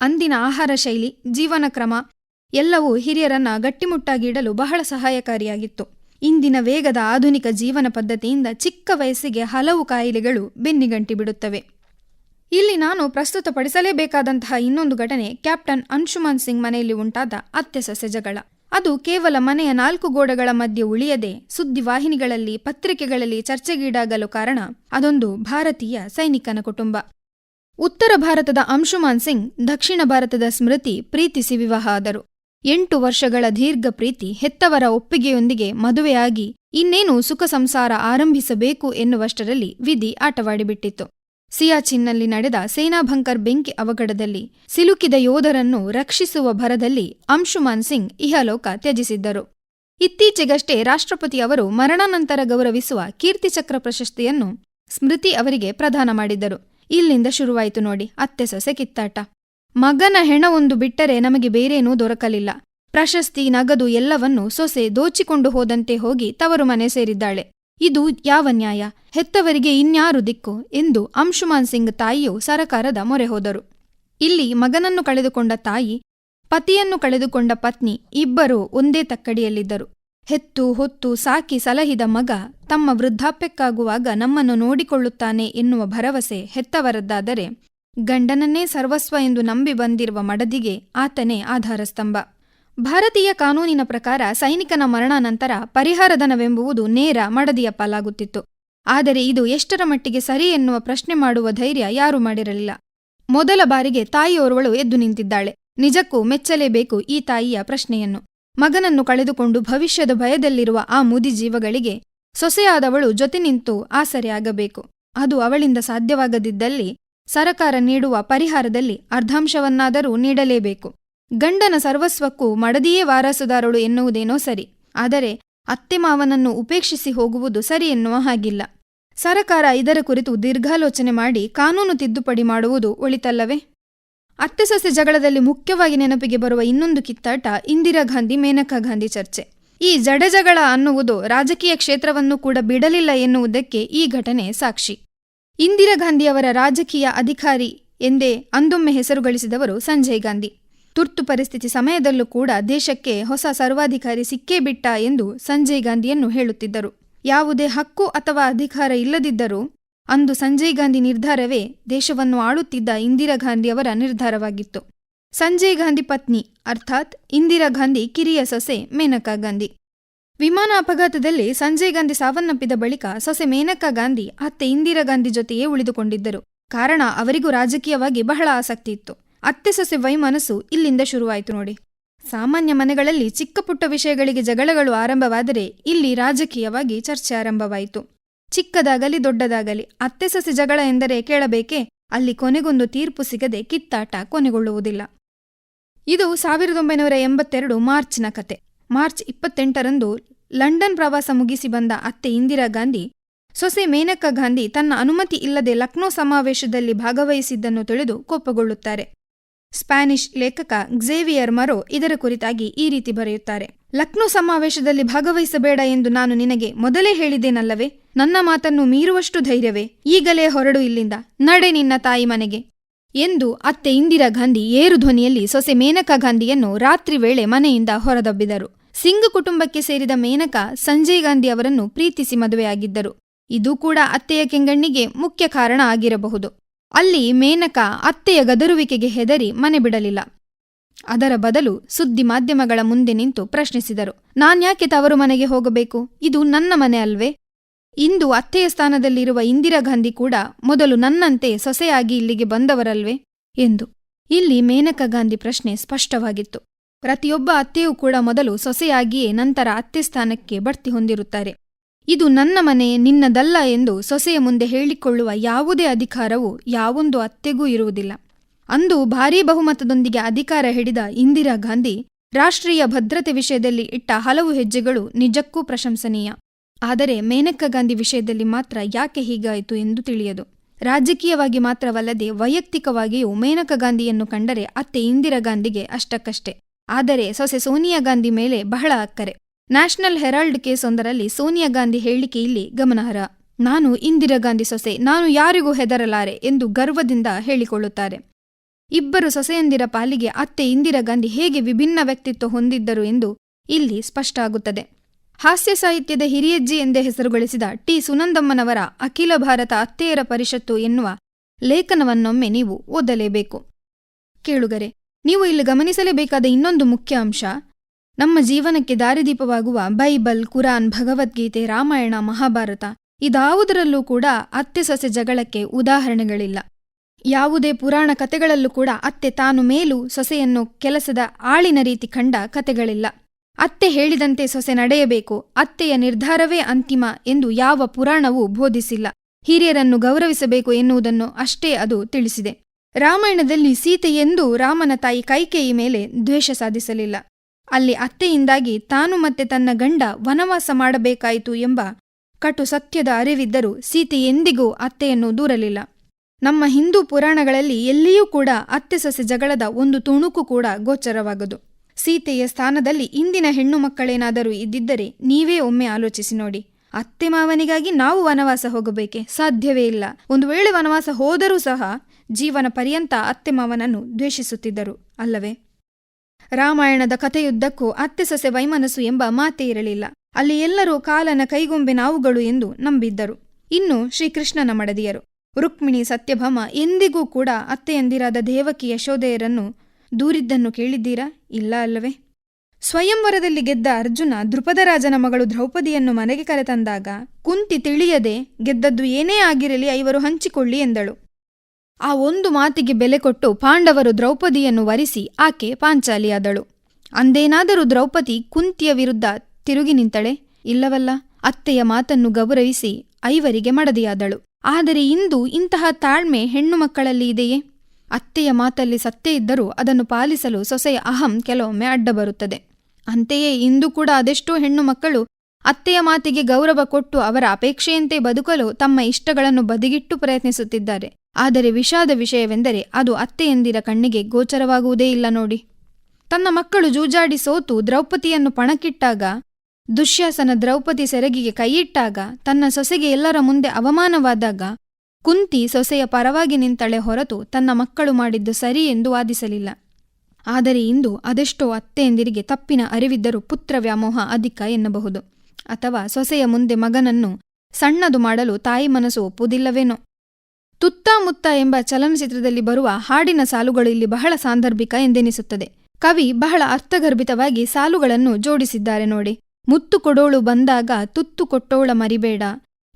ಅಂದಿನ ಆಹಾರ ಶೈಲಿ, ಜೀವನ ಕ್ರಮ ಎಲ್ಲವೂ ಹಿರಿಯರನ್ನ ಗಟ್ಟಿಮುಟ್ಟಾಗಿಡಲು ಬಹಳ ಸಹಾಯಕಾರಿಯಾಗಿತ್ತು. ಇಂದಿನ ವೇಗದ ಆಧುನಿಕ ಜೀವನ ಪದ್ಧತಿಯಿಂದ ಚಿಕ್ಕ ವಯಸ್ಸಿಗೆ ಹಲವು ಕಾಯಿಲೆಗಳು ಬೆನ್ನಿಗಂಟಿ ಬಿಡುತ್ತವೆ. ಇಲ್ಲಿ ನಾನು ಪ್ರಸ್ತುತಪಡಿಸಲೇಬೇಕಾದಂತಹ ಇನ್ನೊಂದು ಘಟನೆ ಕ್ಯಾಪ್ಟನ್ ಅಂಶುಮನ್ ಸಿಂಗ್ ಮನೆಯಲ್ಲಿ ಉಂಟಾದ ಅತ್ತೆ ಸೊಸೆ ಜಗಳ. ಅದು ಕೇವಲ ಮನೆಯ ನಾಲ್ಕು ಗೋಡೆಗಳ ಮಧ್ಯೆ ಉಳಿಯದೆ ಸುದ್ದಿವಾಹಿನಿಗಳಲ್ಲಿ ಪತ್ರಿಕೆಗಳಲ್ಲಿ ಚರ್ಚೆಗೀಡಾಗಲು ಕಾರಣ ಅದೊಂದು ಭಾರತೀಯ ಸೈನಿಕನ ಕುಟುಂಬ. ಉತ್ತರ ಭಾರತದ ಅಂಶುಮಾನ್ ಸಿಂಗ್, ದಕ್ಷಿಣ ಭಾರತದ ಸ್ಮೃತಿ ಪ್ರೀತಿಸಿ ವಿವಾಹ ಆದರು. ಎಂಟು ವರ್ಷಗಳ ದೀರ್ಘ ಪ್ರೀತಿ ಹೆತ್ತವರ ಒಪ್ಪಿಗೆಯೊಂದಿಗೆ ಮದುವೆಯಾಗಿ ಇನ್ನೇನು ಸುಖ ಸಂಸಾರ ಆರಂಭಿಸಬೇಕು ಎನ್ನುವಷ್ಟರಲ್ಲಿ ವಿಧಿ ಆಟವಾಡಿಬಿಟ್ಟಿತ್ತು. ಸಿಯಾಚಿನ್ನಲ್ಲಿ ನಡೆದ ಸೇನಾ ಬಂಕರ್ ಬೆಂಕಿ ಅವಘಡದಲ್ಲಿ ಸಿಲುಕಿದ ಯೋಧರನ್ನು ರಕ್ಷಿಸುವ ಭರದಲ್ಲಿ ಅಂಶುಮಾನ್ ಸಿಂಗ್ ಇಹಲೋಕ ತ್ಯಜಿಸಿದ್ದರು. ಇತ್ತೀಚೆಗಷ್ಟೇ ರಾಷ್ಟ್ರಪತಿ ಅವರು ಮರಣಾನಂತರ ಗೌರವಿಸುವ ಕೀರ್ತಿಚಕ್ರ ಪ್ರಶಸ್ತಿಯನ್ನು ಸ್ಮೃತಿ ಅವರಿಗೆ ಪ್ರದಾನ ಮಾಡಿದ್ದರು. ಇಲ್ಲಿಂದ ಶುರುವಾಯಿತು ನೋಡಿ, ಅತ್ತೆ ಸೊಸೆ ಕಿತ್ತಾಟ. ಮಗನ ಹೆಣವೊಂದು ಬಿಟ್ಟರೆ ನಮಗೆ ಬೇರೇನೂ ದೊರಕಲಿಲ್ಲ. ಪ್ರಶಸ್ತಿ, ನಗದು ಎಲ್ಲವನ್ನೂ ಸೊಸೆ ದೋಚಿಕೊಂಡು ಹೋದಂತೆ ಹೋಗಿ ತವರು ಮನೆ ಸೇರಿದ್ದಾಳೆ. ಇದು ಯಾವ ನ್ಯಾಯ? ಹೆತ್ತವರಿಗೆ ಇನ್ಯಾರು ದಿಕ್ಕು? ಎಂದು ಅಂಶುಮಾನ್ ಸಿಂಗ್ ತಾಯಿಯು ಸರಕಾರದ ಮೊರೆ ಹೋದರು. ಇಲ್ಲಿ ಮಗನನ್ನು ಕಳೆದುಕೊಂಡ ತಾಯಿ, ಪತಿಯನ್ನು ಕಳೆದುಕೊಂಡ ಪತ್ನಿ ಇಬ್ಬರೂ ಒಂದೇ ತಕ್ಕಡಿಯಲ್ಲಿದ್ದರು. ಹೆತ್ತು ಹೊತ್ತು ಸಾಕಿ ಸಲಹಿದ ಮಗ ತಮ್ಮ ವೃದ್ಧಾಪ್ಯಕ್ಕಾಗುವಾಗ ನಮ್ಮನ್ನು ನೋಡಿಕೊಳ್ಳುತ್ತಾನೆ ಎನ್ನುವ ಭರವಸೆ ಹೆತ್ತವರದ್ದಾದರೆ ಗಂಡನನ್ನೇ ಸರ್ವಸ್ವ ಎಂದು ನಂಬಿ ಬಂದಿರುವ ಮಡದಿಗೆ ಆತನೇ ಆಧಾರಸ್ತಂಭ. ಭಾರತೀಯ ಕಾನೂನಿನ ಪ್ರಕಾರ ಸೈನಿಕನ ಮರಣಾನಂತರ ಪರಿಹಾರಧನವೆಂಬುವುದು ನೇರ ಮಡದಿಯ ಪಾಲಾಗುತ್ತಿತ್ತು. ಆದರೆ ಇದು ಎಷ್ಟರ ಮಟ್ಟಿಗೆ ಸರಿ ಎನ್ನುವ ಪ್ರಶ್ನೆ ಮಾಡುವ ಧೈರ್ಯ ಯಾರೂ ಮಾಡಿರಲಿಲ್ಲ. ಮೊದಲ ಬಾರಿಗೆ ತಾಯಿಯೋರ್ವಳು ಎದ್ದು ನಿಂತಿದ್ದಾಳೆ. ನಿಜಕ್ಕೂ ಮೆಚ್ಚಲೇಬೇಕು ಈ ತಾಯಿಯ ಪ್ರಶ್ನೆಯನ್ನು. ಮಗನನ್ನು ಕಳೆದುಕೊಂಡು ಭವಿಷ್ಯದ ಭಯದಲ್ಲಿರುವ ಆ ಮುದಿ ಜೀವಗಳಿಗೆ ಸೊಸೆಯಾದವಳು ಜೊತೆ ನಿಂತು ಆಸರೆಯಾಗಬೇಕು ಅದು ಅವಳಿಂದ ಸಾಧ್ಯವಾಗದಿದ್ದಲ್ಲಿ, ಸರಕಾರ ನೀಡುವ ಪರಿಹಾರದಲ್ಲಿ ಅರ್ಧಾಂಶವನ್ನಾದರೂ ನೀಡಲೇಬೇಕು. ಗಂಡನ ಸರ್ವಸ್ವಕ್ಕೂ ಮಡದಿಯೇ ವಾರಸುದಾರಳು ಎನ್ನುವುದೇನೋ ಸರಿ. ಆದರೆ ಅತ್ತೆ ಮಾವನನ್ನು ಉಪೇಕ್ಷಿಸಿ ಹೋಗುವುದು ಸರಿ ಎನ್ನುವ ಹಾಗಿಲ್ಲ. ಸರಕಾರ ಇದರ ಕುರಿತು ದೀರ್ಘಾಲೋಚನೆ ಮಾಡಿ ಕಾನೂನು ತಿದ್ದುಪಡಿ ಮಾಡುವುದು ಒಳಿತಲ್ಲವೇ? ಅತ್ತೆ ಸೊಸೆ ಜಗಳದಲ್ಲಿ ಮುಖ್ಯವಾಗಿ ನೆನಪಿಗೆ ಬರುವ ಇನ್ನೊಂದು ಕಿತ್ತಾಟ ಇಂದಿರಾ ಗಾಂಧಿ ಮೇನಕಾ ಗಾಂಧಿ ಚರ್ಚೆ. ಈ ಜಡಜಗಳ ಅನ್ನುವುದು ರಾಜಕೀಯ ಕ್ಷೇತ್ರವನ್ನು ಕೂಡ ಬಿಡಲಿಲ್ಲ ಎನ್ನುವುದಕ್ಕೆ ಈ ಘಟನೆ ಸಾಕ್ಷಿ. ಇಂದಿರಾ ಗಾಂಧಿಯವರ ರಾಜಕೀಯ ಅಧಿಕಾರಿ ಎಂದೇ ಅಂದೊಮ್ಮೆ ಹೆಸರು ಗಳಿಸಿದವರು ಸಂಜಯ್ ಗಾಂಧಿ. ತುರ್ತು ಪರಿಸ್ಥಿತಿ ಸಮಯದಲ್ಲೂ ಕೂಡ ದೇಶಕ್ಕೆ ಹೊಸ ಸರ್ವಾಧಿಕಾರಿ ಸಿಕ್ಕೇ ಬಿಟ್ಟ ಎಂದು ಸಂಜಯ್ ಗಾಂಧಿಯನ್ನು ಹೇಳುತ್ತಿದ್ದರು. ಯಾವುದೇ ಹಕ್ಕು ಅಥವಾ ಅಧಿಕಾರ ಇಲ್ಲದಿದ್ದರೂ ಅಂದು ಸಂಜಯ್ ಗಾಂಧಿ ನಿರ್ಧಾರವೇ ದೇಶವನ್ನು ಆಳುತ್ತಿದ್ದ ಇಂದಿರಾ ಗಾಂಧಿಯವರ ನಿರ್ಧಾರವಾಗಿತ್ತು. ಸಂಜಯ್ ಗಾಂಧಿ ಪತ್ನಿ, ಅರ್ಥಾತ್ ಇಂದಿರಾ ಗಾಂಧಿ ಕಿರಿಯ ಸೊಸೆ ಮೇನಕಾ ಗಾಂಧಿ. ವಿಮಾನ ಅಪಘಾತದಲ್ಲಿ ಸಂಜಯ್ ಗಾಂಧಿ ಸಾವನ್ನಪ್ಪಿದ ಬಳಿಕ ಸೊಸೆ ಮೇನಕಾ ಗಾಂಧಿ, ಅತ್ತೆ ಇಂದಿರಾ ಗಾಂಧಿ ಜೊತೆಯೇ ಉಳಿದುಕೊಂಡಿದ್ದರು. ಕಾರಣ ಅವರಿಗೂ ರಾಜಕೀಯವಾಗಿ ಬಹಳ ಆಸಕ್ತಿ ಇತ್ತು. ಅತ್ತೆ ಸೊಸೆ ವೈಮನಸ್ಸು ಇಲ್ಲಿಂದ ಶುರುವಾಯಿತು ನೋಡಿ. ಸಾಮಾನ್ಯ ಮನೆಗಳಲ್ಲಿ ಚಿಕ್ಕ ಪುಟ್ಟ ವಿಷಯಗಳಿಗೆ ಜಗಳಗಳು ಆರಂಭವಾದರೆ ಇಲ್ಲಿ ರಾಜಕೀಯವಾಗಿ ಚರ್ಚೆ ಆರಂಭವಾಯಿತು. ಚಿಕ್ಕದಾಗಲಿ ದೊಡ್ಡದಾಗಲಿ ಅತ್ತೆ ಸೊಸೆ ಜಗಳ ಎಂದರೆ ಕೇಳಬೇಕೆ, ಅಲ್ಲಿ ಕೊನೆಗೊಂದು ತೀರ್ಪು ಸಿಗದೆ ಕಿತ್ತಾಟ ಕೊನೆಗೊಳ್ಳುವುದಿಲ್ಲ. ಇದು ಸಾವಿರದ ಒಂಬೈನೂರ ಎಂಬತ್ತೆರಡು ಮಾರ್ಚ್ನ ಕತೆ. ಮಾರ್ಚ್ ಇಪ್ಪತ್ತೆಂಟರಂದು ಲಂಡನ್ ಪ್ರವಾಸ ಮುಗಿಸಿ ಬಂದ ಅತ್ತೆ ಇಂದಿರಾ ಗಾಂಧಿ, ಸೊಸೆ ಮೇನಕಾ ಗಾಂಧಿ ತನ್ನ ಅನುಮತಿ ಇಲ್ಲದೆ ಲಕ್ನೋ ಸಮಾವೇಶದಲ್ಲಿ ಭಾಗವಹಿಸಿದ್ದನ್ನು ತಿಳಿದು ಕೋಪಗೊಳ್ಳುತ್ತಾರೆ. ಸ್ಪ್ಯಾನಿಷ್ ಲೇಖಕ ಗ್ಝೇವಿಯರ್ ಮರೋ ಇದರ ಕುರಿತಾಗಿ ಈ ರೀತಿ ಬರೆಯುತ್ತಾರೆ. ಲಕ್ನೋ ಸಮಾವೇಶದಲ್ಲಿ ಭಾಗವಹಿಸಬೇಡ ಎಂದು ನಾನು ನಿನಗೆ ಮೊದಲೇ ಹೇಳಿದ್ದೇನಲ್ಲವೇ? ನನ್ನ ಮಾತನ್ನು ಮೀರುವಷ್ಟು ಧೈರ್ಯವೇ? ಈಗಲೇ ಹೊರಡು ಇಲ್ಲಿಂದ. ನಡೆ ನಿನ್ನ ತಾಯಿ ಮನೆಗೆ. ಎಂದು ಅತ್ತೆ ಇಂದಿರಾ ಗಾಂಧಿ ಏರು ಧ್ವನಿಯಲ್ಲಿ ಸೊಸೆ ಮೇನಕಾ ಗಾಂಧಿಯನ್ನು ರಾತ್ರಿ ವೇಳೆ ಮನೆಯಿಂದ ಹೊರದಬ್ಬಿದರು. ಸಿಂಗ್ ಕುಟುಂಬಕ್ಕೆ ಸೇರಿದ ಮೇನಕಾ ಸಂಜಯ್ ಗಾಂಧಿ ಅವರನ್ನು ಪ್ರೀತಿಸಿ ಮದುವೆಯಾಗಿದ್ದರು. ಇದು ಕೂಡ ಅತ್ತೆಯ ಕೆಂಗಣ್ಣಿಗೆ ಮುಖ್ಯ ಕಾರಣ ಆಗಿರಬಹುದು. ಅಲ್ಲಿ ಮೇನಕ ಅತ್ತೆಯ ಗದರುವಿಕೆಗೆ ಹೆದರಿ ಮನೆ ಬಿಡಲಿಲ್ಲ. ಅದರ ಬದಲು ಸುದ್ದಿ ಮಾಧ್ಯಮಗಳ ಮುಂದೆ ನಿಂತು ಪ್ರಶ್ನಿಸಿದರು. ನಾನ್ಯಾಕೆ ತವರು ಮನೆಗೆ ಹೋಗಬೇಕು? ಇದು ನನ್ನ ಮನೆ ಅಲ್ವೇ? ಇಂದು ಅತ್ತೆಯ ಸ್ಥಾನದಲ್ಲಿರುವ ಇಂದಿರಾ ಗಾಂಧಿ ಕೂಡ ಮೊದಲು ನನ್ನಂತೆ ಸೊಸೆಯಾಗಿ ಇಲ್ಲಿಗೆ ಬಂದವರಲ್ವೇ? ಎಂದು. ಇಲ್ಲಿ ಮೇನಕ ಗಾಂಧಿ ಪ್ರಶ್ನೆ ಸ್ಪಷ್ಟವಾಗಿತ್ತು. ಪ್ರತಿಯೊಬ್ಬ ಅತ್ತೆಯೂ ಕೂಡ ಮೊದಲು ಸೊಸೆಯಾಗಿಯೇ ನಂತರ ಅತ್ತೆ ಸ್ಥಾನಕ್ಕೆ ಬಡ್ತಿ ಹೊಂದಿರುತ್ತಾರೆ. ಇದು ನನ್ನ ಮನೆ, ನಿನ್ನದಲ್ಲ ಎಂದು ಸೊಸೆಯ ಮುಂದೆ ಹೇಳಿಕೊಳ್ಳುವ ಯಾವುದೇ ಅಧಿಕಾರವು ಯಾವೊಂದು ಅತ್ತೆಗೂ ಇರುವುದಿಲ್ಲ. ಅಂದು ಭಾರೀ ಬಹುಮತದೊಂದಿಗೆ ಅಧಿಕಾರ ಹಿಡಿದ ಇಂದಿರಾ ಗಾಂಧಿ ರಾಷ್ಟ್ರೀಯ ಭದ್ರತೆ ವಿಷಯದಲ್ಲಿ ಇಟ್ಟ ಹಲವು ಹೆಜ್ಜೆಗಳು ನಿಜಕ್ಕೂ ಪ್ರಶಂಸನೀಯ. ಆದರೆ ಮೇನಕಾ ಗಾಂಧಿ ವಿಷಯದಲ್ಲಿ ಮಾತ್ರ ಯಾಕೆ ಹೀಗಾಯಿತು ಎಂದು ತಿಳಿಯದು. ರಾಜಕೀಯವಾಗಿ ಮಾತ್ರವಲ್ಲದೆ ವೈಯಕ್ತಿಕವಾಗಿಯೂ ಮೇನಕಾ ಗಾಂಧಿಯನ್ನು ಕಂಡರೆ ಅತ್ತೆ ಇಂದಿರಾ ಗಾಂಧಿಗೆ ಅಷ್ಟಕ್ಕಷ್ಟೇ. ಆದರೆ ಸೊಸೆ ಸೋನಿಯಾ ಗಾಂಧಿ ಮೇಲೆ ಬಹಳ ಅಕ್ಕರೆ. ನ್ಯಾಷನಲ್ ಹೆರಾಲ್ಡ್ ಕೇಸೊಂದರಲ್ಲಿ ಸೋನಿಯಾ ಗಾಂಧಿ ಹೇಳಿಕೆ ಇಲ್ಲಿ ಗಮನಾರ್ಹ. ನಾನು ಇಂದಿರಾ ಗಾಂಧಿ ಸೊಸೆ, ನಾನು ಯಾರಿಗೂ ಹೆದರಲಾರೆ ಎಂದು ಗರ್ವದಿಂದ ಹೇಳಿಕೊಳ್ಳುತ್ತಾರೆ. ಇಬ್ಬರು ಸೊಸೆಯಂದಿರ ಪಾಲಿಗೆ ಅತ್ತೆ ಇಂದಿರಾ ಗಾಂಧಿ ಹೇಗೆ ವಿಭಿನ್ನ ವ್ಯಕ್ತಿತ್ವ ಹೊಂದಿದ್ದರು ಎಂದು ಇಲ್ಲಿ ಸ್ಪಷ್ಟ ಆಗುತ್ತದೆ. ಹಾಸ್ಯ ಸಾಹಿತ್ಯದ ಹಿರಿಯಜ್ಜಿ ಎಂದೇ ಹೆಸರುಗಳಿಸಿದ ಟಿ. ಸುನಂದಮ್ಮನವರ ಅಖಿಲ ಭಾರತ ಅತ್ತೆಯರ ಪರಿಷತ್ತು ಎನ್ನುವ ಲೇಖನವನ್ನೊಮ್ಮೆ ನೀವು ಓದಲೇಬೇಕು. ಕೇಳುಗರೆ, ನೀವು ಇಲ್ಲಿ ಗಮನಿಸಲೇಬೇಕಾದ ಇನ್ನೊಂದು ಮುಖ್ಯ ಅಂಶ ನಮ್ಮ ಜೀವನಕ್ಕೆ ದಾರಿದೀಪವಾಗುವ ಬೈಬಲ್, ಕುರಾನ್, ಭಗವದ್ಗೀತೆ, ರಾಮಾಯಣ, ಮಹಾಭಾರತ ಇದಾವುದರಲ್ಲೂ ಕೂಡ ಅತ್ತೆ ಸೊಸೆ ಜಗಳಕ್ಕೆ ಉದಾಹರಣೆಗಳಿಲ್ಲ. ಯಾವುದೇ ಪುರಾಣ ಕಥೆಗಳಲ್ಲೂ ಕೂಡ ಅತ್ತೆ ತಾನು ಮೇಲೂ ಸೊಸೆಯನ್ನು ಕೆಲಸದ ಆಳಿನ ರೀತಿ ಕಂಡ ಕತೆಗಳಿಲ್ಲ ಅತ್ತೆ ಹೇಳಿದಂತೆ ಸೊಸೆ ನಡೆಯಬೇಕು, ಅತ್ತೆಯ ನಿರ್ಧಾರವೇ ಅಂತಿಮ ಎಂದು ಯಾವ ಪುರಾಣವೂ ಬೋಧಿಸಿಲ್ಲ. ಹಿರಿಯರನ್ನು ಗೌರವಿಸಬೇಕು ಎನ್ನುವುದನ್ನು ಅಷ್ಟೇ ಅದು ತಿಳಿಸಿದೆ. ರಾಮಾಯಣದಲ್ಲಿ ಸೀತೆಯೆಂದೂ ರಾಮನ ತಾಯಿ ಕೈಕೇಯಿ ಮೇಲೆ ದ್ವೇಷ ಸಾಧಿಸಲಿಲ್ಲ. ಅಲ್ಲಿ ಅತ್ತೆಯಿಂದಾಗಿ ತಾನು ಮತ್ತೆ ತನ್ನ ಗಂಡ ವನವಾಸ ಮಾಡಬೇಕಾಯಿತು ಎಂಬ ಕಟು ಸತ್ಯದ ಅರಿವಿದ್ದರೂ ಸೀತೆ ಎಂದಿಗೂ ಅತ್ತೆಯನ್ನು ದೂರಲಿಲ್ಲ. ನಮ್ಮ ಹಿಂದೂ ಪುರಾಣಗಳಲ್ಲಿ ಎಲ್ಲಿಯೂ ಕೂಡ ಅತ್ತೆ ಸೊಸೆ ಜಗಳದ ಒಂದು ತುಣುಕು ಕೂಡ ಗೋಚರವಾಗದು. ಸೀತೆಯ ಸ್ಥಾನದಲ್ಲಿ ಇಂದಿನ ಹೆಣ್ಣು ಮಕ್ಕಳೇನಾದರೂ ಇದ್ದಿದ್ದರೆ ನೀವೇ ಒಮ್ಮೆ ಆಲೋಚಿಸಿ ನೋಡಿ. ಅತ್ತೆ ಮಾವನಿಗಾಗಿ ನಾವು ವನವಾಸ ಹೋಗಬೇಕೆ? ಸಾಧ್ಯವೇ ಇಲ್ಲ. ಒಂದು ವೇಳೆ ವನವಾಸ ಹೋದರೂ ಸಹ ಜೀವನ ಪರ್ಯಂತ ಅತ್ತೆ ಮಾವನನ್ನು ದ್ವೇಷಿಸುತ್ತಿದ್ದರು, ಅಲ್ಲವೇ? ರಾಮಾಯಣದ ಕಥೆಯುದ್ದಕ್ಕೂ ಅತ್ತೆ ಸೊಸೆ ವೈಮನಸ್ಸು ಎಂಬ ಮಾತೇ ಇರಲಿಲ್ಲ. ಅಲ್ಲಿ ಎಲ್ಲರೂ ಕಾಲನ ಕೈಗೊಂಬೆ ನಾವುಗಳು ಎಂದು ನಂಬಿದ್ದರು. ಇನ್ನು ಶ್ರೀಕೃಷ್ಣನ ಮಡದಿಯರು, ರುಕ್ಮಿಣಿ ಸತ್ಯಭಾಮ ಎಂದಿಗೂ ಕೂಡ ಅತ್ತೆಯಂದಿರಾದ ದೇವಕಿ ಯಶೋದೆಯರನ್ನು ದೂರಿದ್ದನ್ನು ಕೇಳಿದ್ದೀರಾ? ಇಲ್ಲ ಅಲ್ಲವೇ? ಸ್ವಯಂವರದಲ್ಲಿ ಗೆದ್ದ ಅರ್ಜುನ ದೃಪದರಾಜನ ಮಗಳು ದ್ರೌಪದಿಯನ್ನು ಮನೆಗೆ ಕರೆತಂದಾಗ ಕುಂತಿ ತಿಳಿಯದೆ ಗೆದ್ದದ್ದು ಏನೇ ಆಗಿರಲಿ ಐವರು ಹಂಚಿಕೊಳ್ಳಿ ಎಂದಳು. ಆ ಒಂದು ಮಾತಿಗೆ ಬೆಲೆ ಕೊಟ್ಟು ಪಾಂಡವರು ದ್ರೌಪದಿಯನ್ನು ವರಿಸಿ ಆಕೆ ಪಾಂಚಾಲಿಯಾದಳು. ಅಂದೇನಾದರೂ ದ್ರೌಪದಿ ಕುಂತಿಯ ವಿರುದ್ಧ ತಿರುಗಿ ನಿಂತಳೆ? ಇಲ್ಲವಲ್ಲ, ಅತ್ತೆಯ ಮಾತನ್ನು ಗೌರವಿಸಿ ಐವರಿಗೆ ಮಡದಿಯಾದಳು. ಆದರೆ ಇಂದು ಇಂತಹ ತಾಳ್ಮೆ ಹೆಣ್ಣು ಮಕ್ಕಳಲ್ಲಿ ಇದೆಯೇ? ಅತ್ತೆಯ ಮಾತಲ್ಲಿ ಸತ್ಯ ಇದ್ದರೂ ಅದನ್ನು ಪಾಲಿಸಲು ಸೊಸೆಯ ಅಹಂ ಕೆಲವೊಮ್ಮೆ ಅಡ್ಡ ಬರುತ್ತದೆ ಅಂತೆಯೇ ಇಂದು ಕೂಡ ಅದೆಷ್ಟೋ ಹೆಣ್ಣು ಮಕ್ಕಳು ಅತ್ತೆಯ ಮಾತಿಗೆ ಗೌರವ ಕೊಟ್ಟು ಅವರ ಅಪೇಕ್ಷೆಯಂತೆ ಬದುಕಲು ತಮ್ಮ ಇಷ್ಟಗಳನ್ನು ಬದಿಗಿಟ್ಟು ಪ್ರಯತ್ನಿಸುತ್ತಿದ್ದಾರೆ. ಆದರೆ ವಿಷಾದ ವಿಷಯವೆಂದರೆ ಅದು ಅತ್ತೆಯಂದಿರ ಕಣ್ಣಿಗೆ ಗೋಚರವಾಗುವುದೇ ಇಲ್ಲ ನೋಡಿ. ತನ್ನ ಮಕ್ಕಳು ಜೂಜಾಡಿ ಸೋತು ದ್ರೌಪದಿಯನ್ನು ಪಣಕ್ಕಿಟ್ಟಾಗ, ದುಶ್ಯಾಸನ ದ್ರೌಪದಿ ಸೆರಗಿಗೆ ಕೈಯಿಟ್ಟಾಗ, ತನ್ನ ಸೊಸೆಗೆ ಎಲ್ಲರ ಮುಂದೆ ಅವಮಾನವಾದಾಗ, ಕುಂತಿ ಸೊಸೆಯ ಪರವಾಗಿ ನಿಂತಳೆ ಹೊರತು ತನ್ನ ಮಕ್ಕಳು ಮಾಡಿದ್ದು ಸರಿ ಎಂದು ವಾದಿಸಲಿಲ್ಲ. ಆದರೆ ಇಂದು ಅದೆಷ್ಟೋ ಅತ್ತೆಯಂದಿರಿಗೆ ತಪ್ಪಿನ ಅರಿವಿದ್ದರೂ ಪುತ್ರ ವ್ಯಾಮೋಹ ಅಧಿಕ ಎನ್ನಬಹುದು. ಅಥವಾ ಸೊಸೆಯ ಮುಂದೆ ಮಗನನ್ನು ಸಣ್ಣದು ಮಾಡಲು ತಾಯಿ ಮನಸ್ಸು ಒಪ್ಪುವುದಿಲ್ಲವೇನೋ? ತುತ್ತ ಮುತ್ತ ಎಂಬ ಚಲನಚಿತ್ರದಲ್ಲಿ ಬರುವ ಹಾಡಿನ ಸಾಲುಗಳು ಇಲ್ಲಿ ಬಹಳ ಸಾಂದರ್ಭಿಕ ಎಂದೆನಿಸುತ್ತದೆ. ಕವಿ ಬಹಳ ಅರ್ಥಗರ್ಭಿತವಾಗಿ ಸಾಲುಗಳನ್ನು ಜೋಡಿಸಿದ್ದಾರೆ ನೋಡಿ. ಮುತ್ತು ಕೊಡೋಳು ಬಂದಾಗ ತುತ್ತು ಕೊಟ್ಟೋಳ ಮರಿಬೇಡ.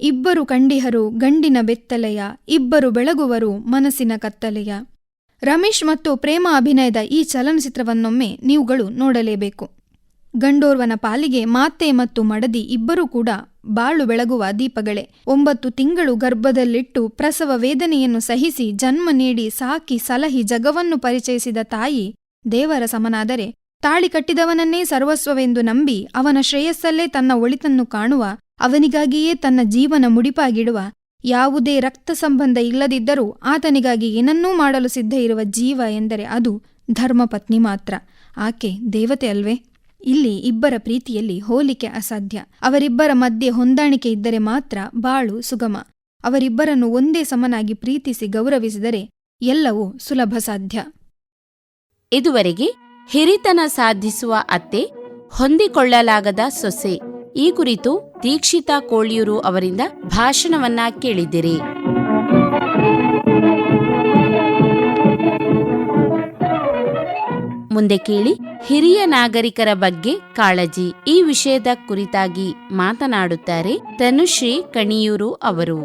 ಇಬ್ಬರು ಕಂಡಿಹರು ಗಂಡಿನ ಬೆತ್ತಲೆಯ, ಇಬ್ಬರು ಬೆಳಗುವರು ಮನಸ್ಸಿನ ಕತ್ತಲೆಯ. ರಮೇಶ್ ಮತ್ತು ಪ್ರೇಮ ಅಭಿನಯದ ಈ ಚಲನಚಿತ್ರವನ್ನೊಮ್ಮೆ ನೀವುಗಳು ನೋಡಲೇಬೇಕು. ಗಂಡೋರ್ವನ ಪಾಲಿಗೆ ಮಾತೆ ಮತ್ತು ಮಡದಿ ಇಬ್ಬರೂ ಕೂಡ ಬಾಳು ಬೆಳಗುವ ದೀಪಗಳೇ. ಒಂಬತ್ತು ತಿಂಗಳು ಗರ್ಭದಲ್ಲಿಟ್ಟು ಪ್ರಸವ ವೇದನೆಯನ್ನು ಸಹಿಸಿ ಜನ್ಮ ನೀಡಿ ಸಾಕಿ ಸಲಹಿ ಜಗವನ್ನು ಪರಿಚಯಿಸಿದ ತಾಯಿ ದೇವರ ಸಮನಾದರೆ, ತಾಳಿ ಕಟ್ಟಿದವನನ್ನೇ ಸರ್ವಸ್ವವೆಂದು ನಂಬಿ ಅವನ ಶ್ರೇಯಸ್ಸಲ್ಲೇ ತನ್ನ ಒಳಿತನ್ನು ಕಾಣುವ, ಅವನಿಗಾಗಿಯೇ ತನ್ನ ಜೀವನ ಮುಡಿಪಾಗಿಡುವ, ಯಾವುದೇ ರಕ್ತ ಸಂಬಂಧ ಇಲ್ಲದಿದ್ದರೂ ಆತನಿಗಾಗಿ ಏನನ್ನೂ ಮಾಡಲು ಸಿದ್ಧ ಇರುವ ಜೀವ ಎಂದರೆ ಅದು ಧರ್ಮಪತ್ನಿ ಮಾತ್ರ. ಆಕೆ ದೇವತೆ ಅಲ್ವೇ? ಇಲ್ಲಿ ಇಬ್ಬರ ಪ್ರೀತಿಯಲ್ಲಿ ಹೋಲಿಕೆ ಅಸಾಧ್ಯ. ಅವರಿಬ್ಬರ ಮಧ್ಯೆ ಹೊಂದಾಣಿಕೆ ಇದ್ದರೆ ಮಾತ್ರ ಬಾಳು ಸುಗಮ. ಅವರಿಬ್ಬರನ್ನು ಒಂದೇ ಸಮನಾಗಿ ಪ್ರೀತಿಸಿ ಗೌರವಿಸಿದರೆ ಎಲ್ಲವೂ ಸುಲಭ ಸಾಧ್ಯ. ಇದುವರೆಗೆ ಹಿರಿತನ ಸಾಧಿಸುವ ಅತ್ತೆ, ಹೊಂದಿಕೊಳ್ಳಲಾಗದ ಸೊಸೆ, ಈ ಕುರಿತು ದೀಕ್ಷಿತಾ ಕೋಳಿಯೂರು ಅವರಿಂದ ಭಾಷಣವನ್ನ ಕೇಳಿದಿರಿ ಮುಂದೆ ಕೇಳಿ ಹಿರಿಯ ನಾಗರಿಕರ ಬಗ್ಗೆ ಕಾಳಜಿ. ಈ ವಿಷಯದ ಕುರಿತಾಗಿ ಮಾತನಾಡುತ್ತಾರೆ ತನುಶ್ರೀ ಕಣಿಯೂರು ಅವರು.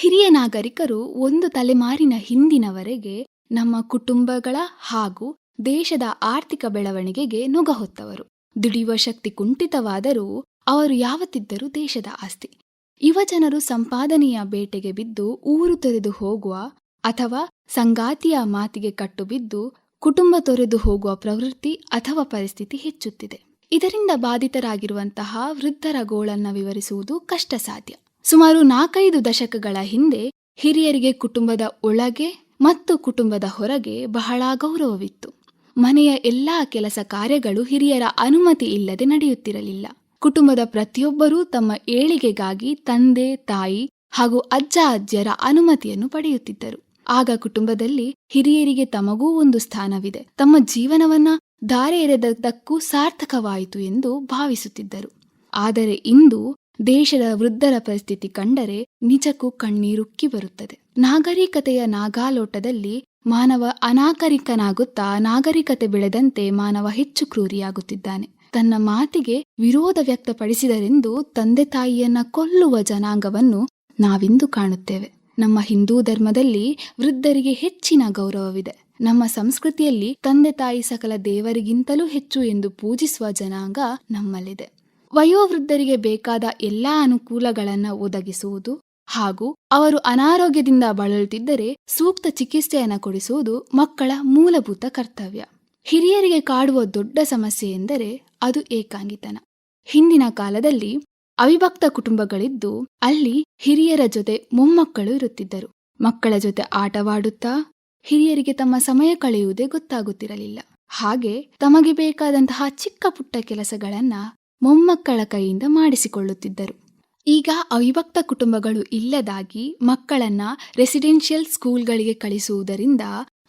ಹಿರಿಯ ನಾಗರಿಕರು ಒಂದು ತಲೆಮಾರಿನ ಹಿಂದಿನವರೆಗೆ ನಮ್ಮ ಕುಟುಂಬಗಳ ಹಾಗೂ ದೇಶದ ಆರ್ಥಿಕ ಬೆಳವಣಿಗೆಗೆ ನುಗ ಹೊತ್ತವರು. ದುಡಿಯುವ ಶಕ್ತಿ ಕುಂಠಿತವಾದರೂ ಅವರು ಯಾವತ್ತಿದ್ದರೂ ದೇಶದ ಆಸ್ತಿ. ಯುವಜನರು ಸಂಪಾದನೆಯ ಬೇಟೆಗೆ ಬಿದ್ದು ಊರು ತೆರೆದು ಹೋಗುವ ಅಥವಾ ಸಂಗಾತಿಯ ಮಾತಿಗೆ ಕಟ್ಟುಬಿದ್ದು ಕುಟುಂಬ ತೊರೆದು ಹೋಗುವ ಪ್ರವೃತ್ತಿ ಅಥವಾ ಪರಿಸ್ಥಿತಿ ಹೆಚ್ಚುತ್ತಿದೆ. ಇದರಿಂದ ಬಾಧಿತರಾಗಿರುವಂತಹ ವೃದ್ಧರ ಗೋಳನ್ನು ವಿವರಿಸುವುದು ಕಷ್ಟ ಸಾಧ್ಯ ಸುಮಾರು ನಾಲ್ಕೈದು ದಶಕಗಳ ಹಿಂದೆ ಹಿರಿಯರಿಗೆ ಕುಟುಂಬದ ಒಳಗೆ ಮತ್ತು ಕುಟುಂಬದ ಹೊರಗೆ ಬಹಳ ಗೌರವವಿತ್ತು. ಮನೆಯ ಎಲ್ಲಾ ಕೆಲಸ ಕಾರ್ಯಗಳು ಹಿರಿಯರ ಅನುಮತಿ ಇಲ್ಲದೆ ನಡೆಯುತ್ತಿರಲಿಲ್ಲ. ಕುಟುಂಬದ ಪ್ರತಿಯೊಬ್ಬರೂ ತಮ್ಮ ಏಳಿಗೆಗಾಗಿ ತಂದೆ, ತಾಯಿ ಹಾಗೂ ಅಜ್ಜ ಅಜ್ಜರ ಅನುಮತಿಯನ್ನು ಪಡೆಯುತ್ತಿದ್ದರು. ಆಗ ಕುಟುಂಬದಲ್ಲಿ ಹಿರಿಯರಿಗೆ ತಮಗೂ ಒಂದು ಸ್ಥಾನವಿದೆ. ತಮ್ಮ ಜೀವನವನ್ನ ದಾರೆ ಎರೆದದ್ದಕ್ಕೂ ಸಾರ್ಥಕವಾಯಿತು ಎಂದು ಭಾವಿಸುತ್ತಿದ್ದರು. ಆದರೆ ಇಂದು ದೇಶದ ವೃದ್ಧರ ಪರಿಸ್ಥಿತಿ ಕಂಡರೆ ನಿಜಕ್ಕೂ ಕಣ್ಣೀರುಕ್ಕಿ ಬರುತ್ತದೆ. ನಾಗರಿಕತೆಯ ನಾಗಾಲೋಟದಲ್ಲಿ ಮಾನವ ಅನಾಗರಿಕನಾಗುತ್ತಾ ನಾಗರಿಕತೆ ಬೆಳೆದಂತೆ ಮಾನವ ಹೆಚ್ಚು ಕ್ರೂರಿಯಾಗುತ್ತಿದ್ದಾನೆ. ತನ್ನ ಮಾತಿಗೆ ವಿರೋಧ ವ್ಯಕ್ತಪಡಿಸಿದರೆಂದು ತಂದೆ ತಾಯಿಯನ್ನ ಕೊಲ್ಲುವ ಜನಾಂಗವನ್ನು ನಾವಿಂದು ಕಾಣುತ್ತೇವೆ. ನಮ್ಮ ಹಿಂದೂ ಧರ್ಮದಲ್ಲಿ ವೃದ್ಧರಿಗೆ ಹೆಚ್ಚಿನ ಗೌರವವಿದೆ. ನಮ್ಮ ಸಂಸ್ಕೃತಿಯಲ್ಲಿ ತಂದೆ ತಾಯಿ ಸಕಲ ದೇವರಿಗಿಂತಲೂ ಹೆಚ್ಚು ಎಂದು ಪೂಜಿಸುವ ಜನಾಂಗ ನಮ್ಮಲ್ಲಿದೆ. ವಯೋವೃದ್ಧರಿಗೆ ಬೇಕಾದ ಎಲ್ಲಾ ಅನುಕೂಲಗಳನ್ನು ಒದಗಿಸುವುದು ಹಾಗೂ ಅವರು ಅನಾರೋಗ್ಯದಿಂದ ಬಳಲುತ್ತಿದ್ದರೆ ಸೂಕ್ತ ಚಿಕಿತ್ಸೆಯನ್ನು ಕೊಡಿಸುವುದು ಮಕ್ಕಳ ಮೂಲಭೂತ ಕರ್ತವ್ಯ. ಹಿರಿಯರಿಗೆ ಕಾಡುವ ದೊಡ್ಡ ಸಮಸ್ಯೆ ಎಂದರೆ ಅದು ಏಕಾಂಗಿತನ. ಹಿಂದಿನ ಕಾಲದಲ್ಲಿ ಅವಿಭಕ್ತ ಕುಟುಂಬಗಳಿದ್ದು ಅಲ್ಲಿ ಹಿರಿಯರ ಜೊತೆ ಮೊಮ್ಮಕ್ಕಳು ಇರುತ್ತಿದ್ದರು. ಮಕ್ಕಳ ಜೊತೆ ಆಟವಾಡುತ್ತಾ ಹಿರಿಯರಿಗೆ ತಮ್ಮ ಸಮಯ ಕಳೆಯುವುದೇ ಗೊತ್ತಾಗುತ್ತಿರಲಿಲ್ಲ. ಹಾಗೆ ತಮಗೆ ಬೇಕಾದಂತಹ ಚಿಕ್ಕ ಪುಟ್ಟ ಕೆಲಸಗಳನ್ನ ಮೊಮ್ಮಕ್ಕಳ ಕೈಯಿಂದ ಮಾಡಿಸಿಕೊಳ್ಳುತ್ತಿದ್ದರು. ಈಗ ಅವಿಭಕ್ತ ಕುಟುಂಬಗಳು ಇಲ್ಲದಾಗಿ ಮಕ್ಕಳನ್ನ ರೆಸಿಡೆನ್ಷಿಯಲ್ ಸ್ಕೂಲ್ಗಳಿಗೆ ಕಳಿಸುವುದರಿಂದ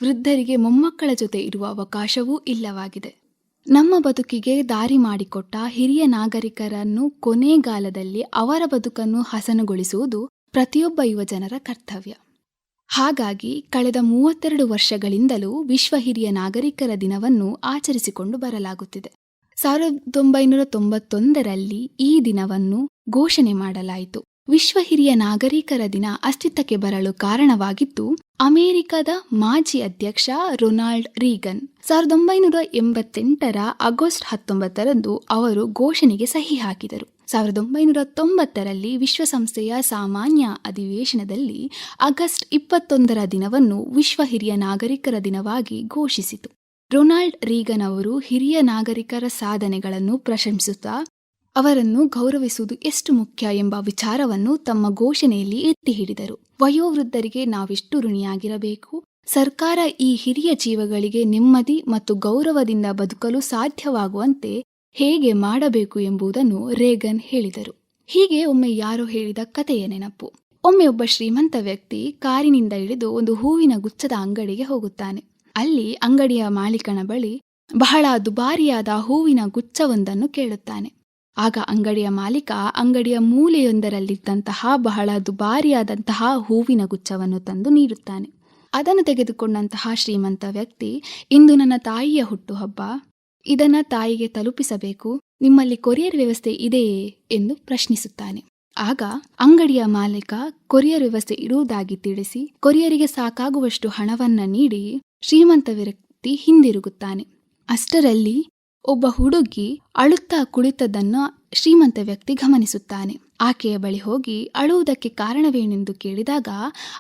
ವೃದ್ಧರಿಗೆ ಮೊಮ್ಮಕ್ಕಳ ಜೊತೆ ಇರುವ ಅವಕಾಶವೂ ಇಲ್ಲವಾಗಿದೆ. ನಮ್ಮ ಬದುಕಿಗೆ ದಾರಿ ಮಾಡಿಕೊಟ್ಟ ಹಿರಿಯ ನಾಗರಿಕರನ್ನು ಕೊನೆಗಾಲದಲ್ಲಿ ಅವರ ಬದುಕನ್ನು ಹಸನುಗೊಳಿಸುವುದು ಪ್ರತಿಯೊಬ್ಬ ಯುವಜನರ ಕರ್ತವ್ಯ. ಹಾಗಾಗಿ ಕಳೆದ ಮೂವತ್ತೆರಡು ವರ್ಷಗಳಿಂದಲೂ ವಿಶ್ವ ಹಿರಿಯ ನಾಗರಿಕರ ದಿನವನ್ನು ಆಚರಿಸಿಕೊಂಡು ಬರಲಾಗುತ್ತಿದೆ. ಸಾವಿರದ ಒಂಬೈನೂರ ತೊಂಬತ್ತೊಂದರಲ್ಲಿ ಈ ದಿನವನ್ನು ಘೋಷಣೆ ಮಾಡಲಾಯಿತು. ವಿಶ್ವ ಹಿರಿಯ ನಾಗರಿಕರ ದಿನ ಅಸ್ತಿತ್ವಕ್ಕೆ ಬರಲು ಕಾರಣವಾಗಿದ್ದು, ಅಮೆರಿಕದ ಮಾಜಿ ಅಧ್ಯಕ್ಷ ರೊನಾಲ್ಡ್ ರೀಗನ್ ಸಾವಿರದ ಒಂಬೈನೂರ ಎಂಬತ್ತೆಂಟರ ಆಗಸ್ಟ್ ಹತ್ತೊಂಬತ್ತರಂದು ಅವರು ಘೋಷಣೆಗೆ ಸಹಿ ಹಾಕಿದರು. ಸಾವಿರದ ಒಂಬೈನೂರ ತೊಂಬತ್ತರಲ್ಲಿ ವಿಶ್ವಸಂಸ್ಥೆಯ ಸಾಮಾನ್ಯ ಅಧಿವೇಶನದಲ್ಲಿ ಆಗಸ್ಟ್ ಇಪ್ಪತ್ತೊಂದರ ದಿನವನ್ನು ವಿಶ್ವ ಹಿರಿಯ ನಾಗರಿಕರ ದಿನವಾಗಿ ಘೋಷಿಸಿತು. ರೊನಾಲ್ಡ್ ರೀಗನ್ ಅವರು ಹಿರಿಯ ನಾಗರಿಕರ ಸಾಧನೆಗಳನ್ನು ಪ್ರಶಂಸಿಸುತ್ತಾ ಅವರನ್ನು ಗೌರವಿಸುವುದು ಎಷ್ಟು ಮುಖ್ಯ ಎಂಬ ವಿಚಾರವನ್ನು ತಮ್ಮ ಘೋಷಣೆಯಲ್ಲಿ ಎತ್ತಿ ಹಿಡಿದರು ವಯೋವೃದ್ಧರಿಗೆ ನಾವೆಷ್ಟು ಋಣಿಯಾಗಿರಬೇಕು. ಸರ್ಕಾರ ಈ ಹಿರಿಯ ಜೀವಗಳಿಗೆ ನೆಮ್ಮದಿ ಮತ್ತು ಗೌರವದಿಂದ ಬದುಕಲು ಸಾಧ್ಯವಾಗುವಂತೆ ಹೇಗೆ ಮಾಡಬೇಕು ಎಂಬುದನ್ನು ರೇಗನ್ ಹೇಳಿದರು. ಹೀಗೆ ಒಮ್ಮೆ ಯಾರೋ ಹೇಳಿದ ಕಥೆಯ ನೆನಪು. ಒಮ್ಮೆ ಒಬ್ಬ ಶ್ರೀಮಂತ ವ್ಯಕ್ತಿ ಕಾರಿನಿಂದ ಇಳಿದು ಒಂದು ಹೂವಿನ ಗುಚ್ಛದ ಅಂಗಡಿಗೆ ಹೋಗುತ್ತಾನೆ. ಅಲ್ಲಿ ಅಂಗಡಿಯ ಮಾಲೀಕನ ಬಳಿ ಬಹಳ ದುಬಾರಿಯಾದ ಹೂವಿನ ಗುಚ್ಛವೊಂದನ್ನು ಕೇಳುತ್ತಾನೆ. ಆಗ ಅಂಗಡಿಯ ಮಾಲೀಕ ಅಂಗಡಿಯ ಮೂಲೆಯೊಂದರಲ್ಲಿದ್ದಂತಹ ಬಹಳ ದುಬಾರಿಯಾದಂತಹ ಹೂವಿನ ಗುಚ್ಛವನ್ನು ತಂದು ನೀಡುತ್ತಾನೆ. ಅದನ್ನು ತೆಗೆದುಕೊಂಡಂತಹ ಶ್ರೀಮಂತ ವ್ಯಕ್ತಿ, ಇಂದು ನನ್ನ ತಾಯಿಯ ಹುಟ್ಟುಹಬ್ಬ. ಇದನ್ನ ತಾಯಿಗೆ ತಲುಪಿಸಬೇಕು. ನಿಮ್ಮಲ್ಲಿ ಕೊರಿಯರ್ ವ್ಯವಸ್ಥೆ ಇದೆಯೇ? ಎಂದು ಪ್ರಶ್ನಿಸುತ್ತಾನೆ. ಆಗ ಅಂಗಡಿಯ ಮಾಲೀಕ ಕೊರಿಯರ್ ವ್ಯವಸ್ಥೆ ಇರುವುದಾಗಿ ತಿಳಿಸಿ, ಕೊರಿಯರಿಗೆ ಸಾಕಾಗುವಷ್ಟು ಹಣವನ್ನ ನೀಡಿ ಶ್ರೀಮಂತ ವ್ಯಕ್ತಿ ಹಿಂದಿರುಗುತ್ತಾನೆ. ಅಷ್ಟರಲ್ಲಿ ಒಬ್ಬ ಹುಡುಗಿ ಅಳುತ್ತಾ ಕುಳಿತದನ್ನ ಶ್ರೀಮಂತ ವ್ಯಕ್ತಿ ಗಮನಿಸುತ್ತಾನೆ. ಆಕೆಯ ಬಳಿ ಹೋಗಿ ಅಳುವುದಕ್ಕೆ ಕಾರಣವೇನೆಂದು ಕೇಳಿದಾಗ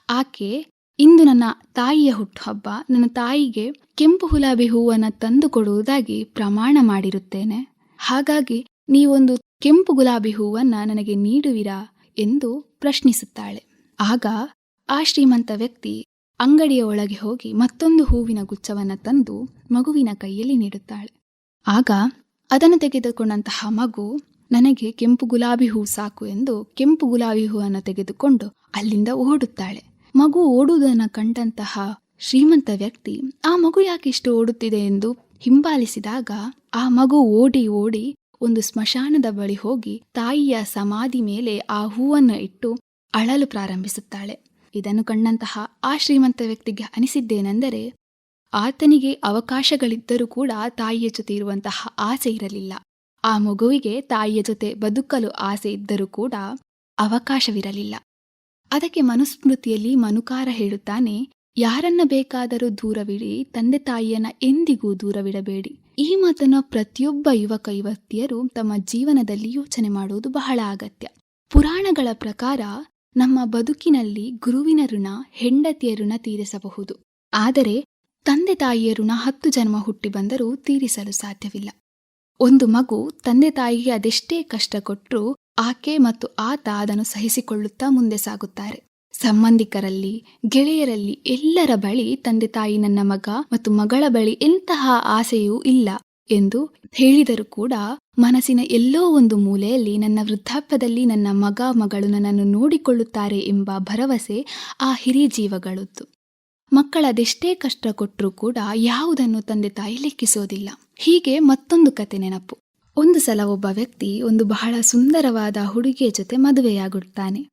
ಆಕೆ, ಇಂದು ನನ್ನ ತಾಯಿಯ ಹುಟ್ಟುಹಬ್ಬ. ನನ್ನ ತಾಯಿಗೆ ಕೆಂಪು ಗುಲಾಬಿ ಹೂವನ್ನು ತಂದು ಕೊಡುವುದಾಗಿ ಪ್ರಮಾಣ ಮಾಡಿರುತ್ತೇನೆ. ಹಾಗಾಗಿ ನೀವೊಂದು ಕೆಂಪು ಗುಲಾಬಿ ಹೂವನ್ನ ನನಗೆ ನೀಡುವಿರಾ? ಎಂದು ಪ್ರಶ್ನಿಸುತ್ತಾಳೆ. ಆಗ ಆ ಶ್ರೀಮಂತ ವ್ಯಕ್ತಿ ಅಂಗಡಿಯ ಒಳಗೆ ಹೋಗಿ ಮತ್ತೊಂದು ಹೂವಿನ ಗುಚ್ಛವನ್ನು ತಂದು ಮಗುವಿನ ಕೈಯಲ್ಲಿ ನೀಡುತ್ತಾಳೆ. ಆಗ ಅದನ್ನು ತೆಗೆದುಕೊಂಡಂತಹ ಮಗು ನನಗೆ ಕೆಂಪು ಗುಲಾಬಿ ಹೂ ಸಾಕು ಎಂದು ಕೆಂಪು ಗುಲಾಬಿ ಹೂವನ್ನು ತೆಗೆದುಕೊಂಡು ಅಲ್ಲಿಂದ ಓಡುತ್ತಾಳೆ. ಮಗು ಓಡುವುದನ್ನು ಕಂಡಂತಹ ಶ್ರೀಮಂತ ವ್ಯಕ್ತಿ, ಆ ಮಗು ಯಾಕೆ ಇಷ್ಟು ಓಡುತ್ತಿದೆ? ಎಂದು ಹಿಂಬಾಲಿಸಿದಾಗ ಆ ಮಗು ಓಡಿ ಓಡಿ ಒಂದು ಸ್ಮಶಾನದ ಬಳಿ ಹೋಗಿ ತಾಯಿಯ ಸಮಾಧಿ ಮೇಲೆ ಆ ಹೂವನ್ನು ಇಟ್ಟು ಅಳಲು ಪ್ರಾರಂಭಿಸುತ್ತಾಳೆ. ಇದನ್ನು ಕಂಡಂತಹ ಆ ಶ್ರೀಮಂತ ವ್ಯಕ್ತಿಗೆ ಅನಿಸಿದ್ದೇನೆಂದರೆ ಆತನಿಗೆ ಅವಕಾಶಗಳಿದ್ದರೂ ಕೂಡ ತಾಯಿಯ ಜೊತೆ ಇರುವಂತಹ ಆಸೆ ಇರಲಿಲ್ಲ. ಆ ಮಗುವಿಗೆ ತಾಯಿಯ ಜೊತೆ ಬದುಕಲು ಆಸೆ ಇದ್ದರೂ ಕೂಡ ಅವಕಾಶವಿರಲಿಲ್ಲ. ಅದಕ್ಕೆ ಮನುಸ್ಮೃತಿಯಲ್ಲಿ ಮನುಕಾರ ಹೇಳುತ್ತಾನೆ, ಯಾರನ್ನ ಬೇಕಾದರೂ ದೂರವಿಡಿ, ತಂದೆ ತಾಯಿಯನ್ನ ಎಂದಿಗೂ ದೂರವಿಡಬೇಡಿ. ಈ ಮಾತನ್ನು ಪ್ರತಿಯೊಬ್ಬ ಯುವಕ ಯುವತಿಯರು ತಮ್ಮ ಜೀವನದಲ್ಲಿ ಯೋಚನೆ ಮಾಡುವುದು ಬಹಳ ಅಗತ್ಯ. ಪುರಾಣಗಳ ಪ್ರಕಾರ ನಮ್ಮ ಬದುಕಿನಲ್ಲಿ ಗುರುವಿನ ಋಣ, ಹೆಂಡತಿಯ ಋಣ ತೀರಿಸಬಹುದು. ಆದರೆ ತಂದೆ ತಾಯಿಯ ಋಣ ಹತ್ತು ಜನ್ಮ ಹುಟ್ಟಿ ಬಂದರೂ ತೀರಿಸಲು ಸಾಧ್ಯವಿಲ್ಲ. ಒಂದು ಮಗು ತಂದೆ ತಾಯಿಗೆ ಅದೆಷ್ಟೇ ಕಷ್ಟ ಕೊಟ್ಟರೂ ಆಕೆ ಮತ್ತು ಆತ ಅದನ್ನು ಸಹಿಸಿಕೊಳ್ಳುತ್ತಾ ಮುಂದೆ ಸಾಗುತ್ತಾರೆ. ಸಂಬಂಧಿಕರಲ್ಲಿ, ಗೆಳೆಯರಲ್ಲಿ ಎಲ್ಲರ ಬಳಿ ತಂದೆ ತಾಯಿ ನನ್ನ ಮಗ ಮತ್ತು ಮಗಳ ಬಳಿ ಎಂತಹ ಆಸೆಯೂ ಇಲ್ಲ ಎಂದು ಹೇಳಿದರೂ ಕೂಡ ಮನಸ್ಸಿನ ಎಲ್ಲೋ ಒಂದು ಮೂಲೆಯಲ್ಲಿ ನನ್ನ ವೃದ್ಧಾಪ್ಯದಲ್ಲಿ ನನ್ನ ಮಗ, ಮಗಳು ನನ್ನನ್ನು ನೋಡಿಕೊಳ್ಳುತ್ತಾರೆ ಎಂಬ ಭರವಸೆ ಆ ಹಿರಿಯ ಜೀವಗಳದ್ದು. ಮಕ್ಕಳದೆಷ್ಟೇ ಕಷ್ಟ ಕೊಟ್ಟರೂ ಕೂಡ ಯಾವುದನ್ನು ತಂದೆ ತಾಯಿ ಲೆಕ್ಕಿಸೋದಿಲ್ಲ. ಹೀಗೆ ಮತ್ತೊಂದು ಕತೆ ನೆನಪು. ಒಂದು ಸಲ ಒಬ್ಬ ವ್ಯಕ್ತಿ ಒಂದು ಬಹಳ ಸುಂದರವಾದ ಹುಡುಗಿಯ ಜೊತೆ ಮದುವೆಯಾಗುತ್ತಾನೆ.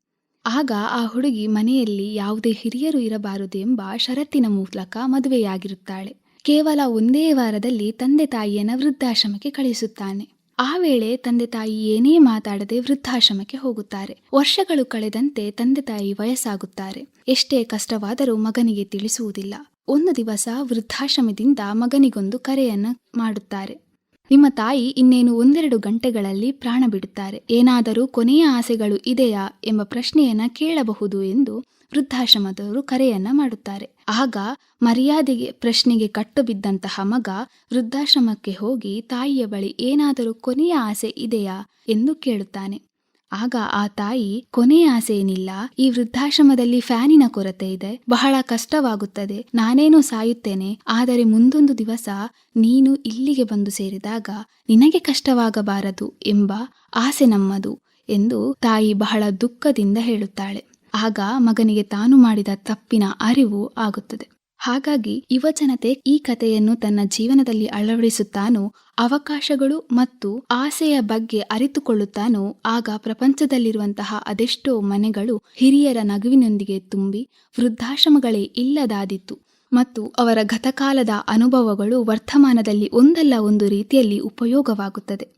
ಆಗ ಆ ಹುಡುಗಿ ಮನೆಯಲ್ಲಿ ಯಾವುದೇ ಹಿರಿಯರು ಇರಬಾರದು ಎಂಬ ಷರತ್ತಿನ ಮೂಲಕ ಮದುವೆಯಾಗಿರುತ್ತಾಳೆ. ಕೇವಲ ಒಂದೇ ವಾರದಲ್ಲಿ ತಂದೆ ತಾಯಿಯನ್ನು ವೃದ್ಧಾಶ್ರಮಕ್ಕೆ ಕಳಿಸುತ್ತಾನೆ. ಆ ವೇಳೆ ತಂದೆ ತಾಯಿ ಏನೇ ಮಾತಾಡದೆ ವೃದ್ಧಾಶ್ರಮಕ್ಕೆ ಹೋಗುತ್ತಾರೆ. ವರ್ಷಗಳು ಕಳೆದಂತೆ ತಂದೆ ತಾಯಿ ವಯಸ್ಸಾಗುತ್ತಾರೆ. ಎಷ್ಟೇ ಕಷ್ಟವಾದರೂ ಮಗನಿಗೆ ತಿಳಿಸುವುದಿಲ್ಲ. ಒಂದು ದಿವಸ ವೃದ್ಧಾಶ್ರಮದಿಂದ ಮಗನಿಗೊಂದು ಕರೆಯನ್ನ ಮಾಡುತ್ತಾರೆ. ನಿಮ್ಮ ತಾಯಿ ಇನ್ನೇನು ಒಂದೆರಡು ಗಂಟೆಗಳಲ್ಲಿ ಪ್ರಾಣ ಬಿಡುತ್ತಾರೆ. ಏನಾದರೂ ಕೊನೆಯ ಆಸೆಗಳು ಇದೆಯಾ ಎಂಬ ಪ್ರಶ್ನೆಯನ್ನ ಕೇಳಬಹುದು ಎಂದು ವೃದ್ಧಾಶ್ರಮದವರು ಕರೆಯನ್ನ ಮಾಡುತ್ತಾರೆ. ಆಗ ಮರ್ಯಾದೆಗೆ ಪ್ರಶ್ನೆಗೆ ಕಟ್ಟು ಬಿದ್ದಂತಹ ಮಗ ವೃದ್ಧಾಶ್ರಮಕ್ಕೆ ಹೋಗಿ ತಾಯಿಯ ಬಳಿ ಏನಾದರೂ ಕೊನೆಯ ಆಸೆ ಇದೆಯಾ ಎಂದು ಕೇಳುತ್ತಾನೆ. ಆಗ ಆ ತಾಯಿ, ಕೊನೆಯ ಆಸೆ ಏನಿಲ್ಲ, ಈ ವೃದ್ಧಾಶ್ರಮದಲ್ಲಿ ಫ್ಯಾನಿನ ಕೊರತೆ ಇದೆ, ಬಹಳ ಕಷ್ಟವಾಗುತ್ತದೆ, ನಾನೇನು ಸಾಯುತ್ತೇನೆ, ಆದರೆ ಮುಂದೊಂದು ದಿವಸ ನೀನು ಇಲ್ಲಿಗೆ ಬಂದು ಸೇರಿದಾಗ ನಿನಗೆ ಕಷ್ಟವಾಗಬಾರದು ಎಂಬ ಆಸೆ ನಮ್ಮದು ಎಂದು ತಾಯಿ ಬಹಳ ದುಃಖದಿಂದ ಹೇಳುತ್ತಾಳೆ. ಆಗ ಮಗನಿಗೆ ತಾನು ಮಾಡಿದ ತಪ್ಪಿನ ಅರಿವು ಆಗುತ್ತದೆ. ಹಾಗಾಗಿ ಯುವಜನತೆ ಈ ಕಥೆಯನ್ನು ತನ್ನ ಜೀವನದಲ್ಲಿ ಅಳವಡಿಸುತ್ತಾನೋ, ಅವಕಾಶಗಳು ಮತ್ತು ಆಸೆಯ ಬಗ್ಗೆ ಅರಿತುಕೊಳ್ಳುತ್ತಾನೋ, ಆಗ ಪ್ರಪಂಚದಲ್ಲಿರುವಂತಹ ಅದೆಷ್ಟೋ ಮನೆಗಳು ಹಿರಿಯರ ನಗುವಿನೊಂದಿಗೆ ತುಂಬಿ ವೃದ್ಧಾಶ್ರಮಗಳೇ ಇಲ್ಲದಾದಿತ್ತು ಮತ್ತು ಅವರ ಗತಕಾಲದ ಅನುಭವಗಳು ವರ್ತಮಾನದಲ್ಲಿ ಒಂದಲ್ಲ ಒಂದು ರೀತಿಯಲ್ಲಿ ಉಪಯೋಗವಾಗುತ್ತದೆ.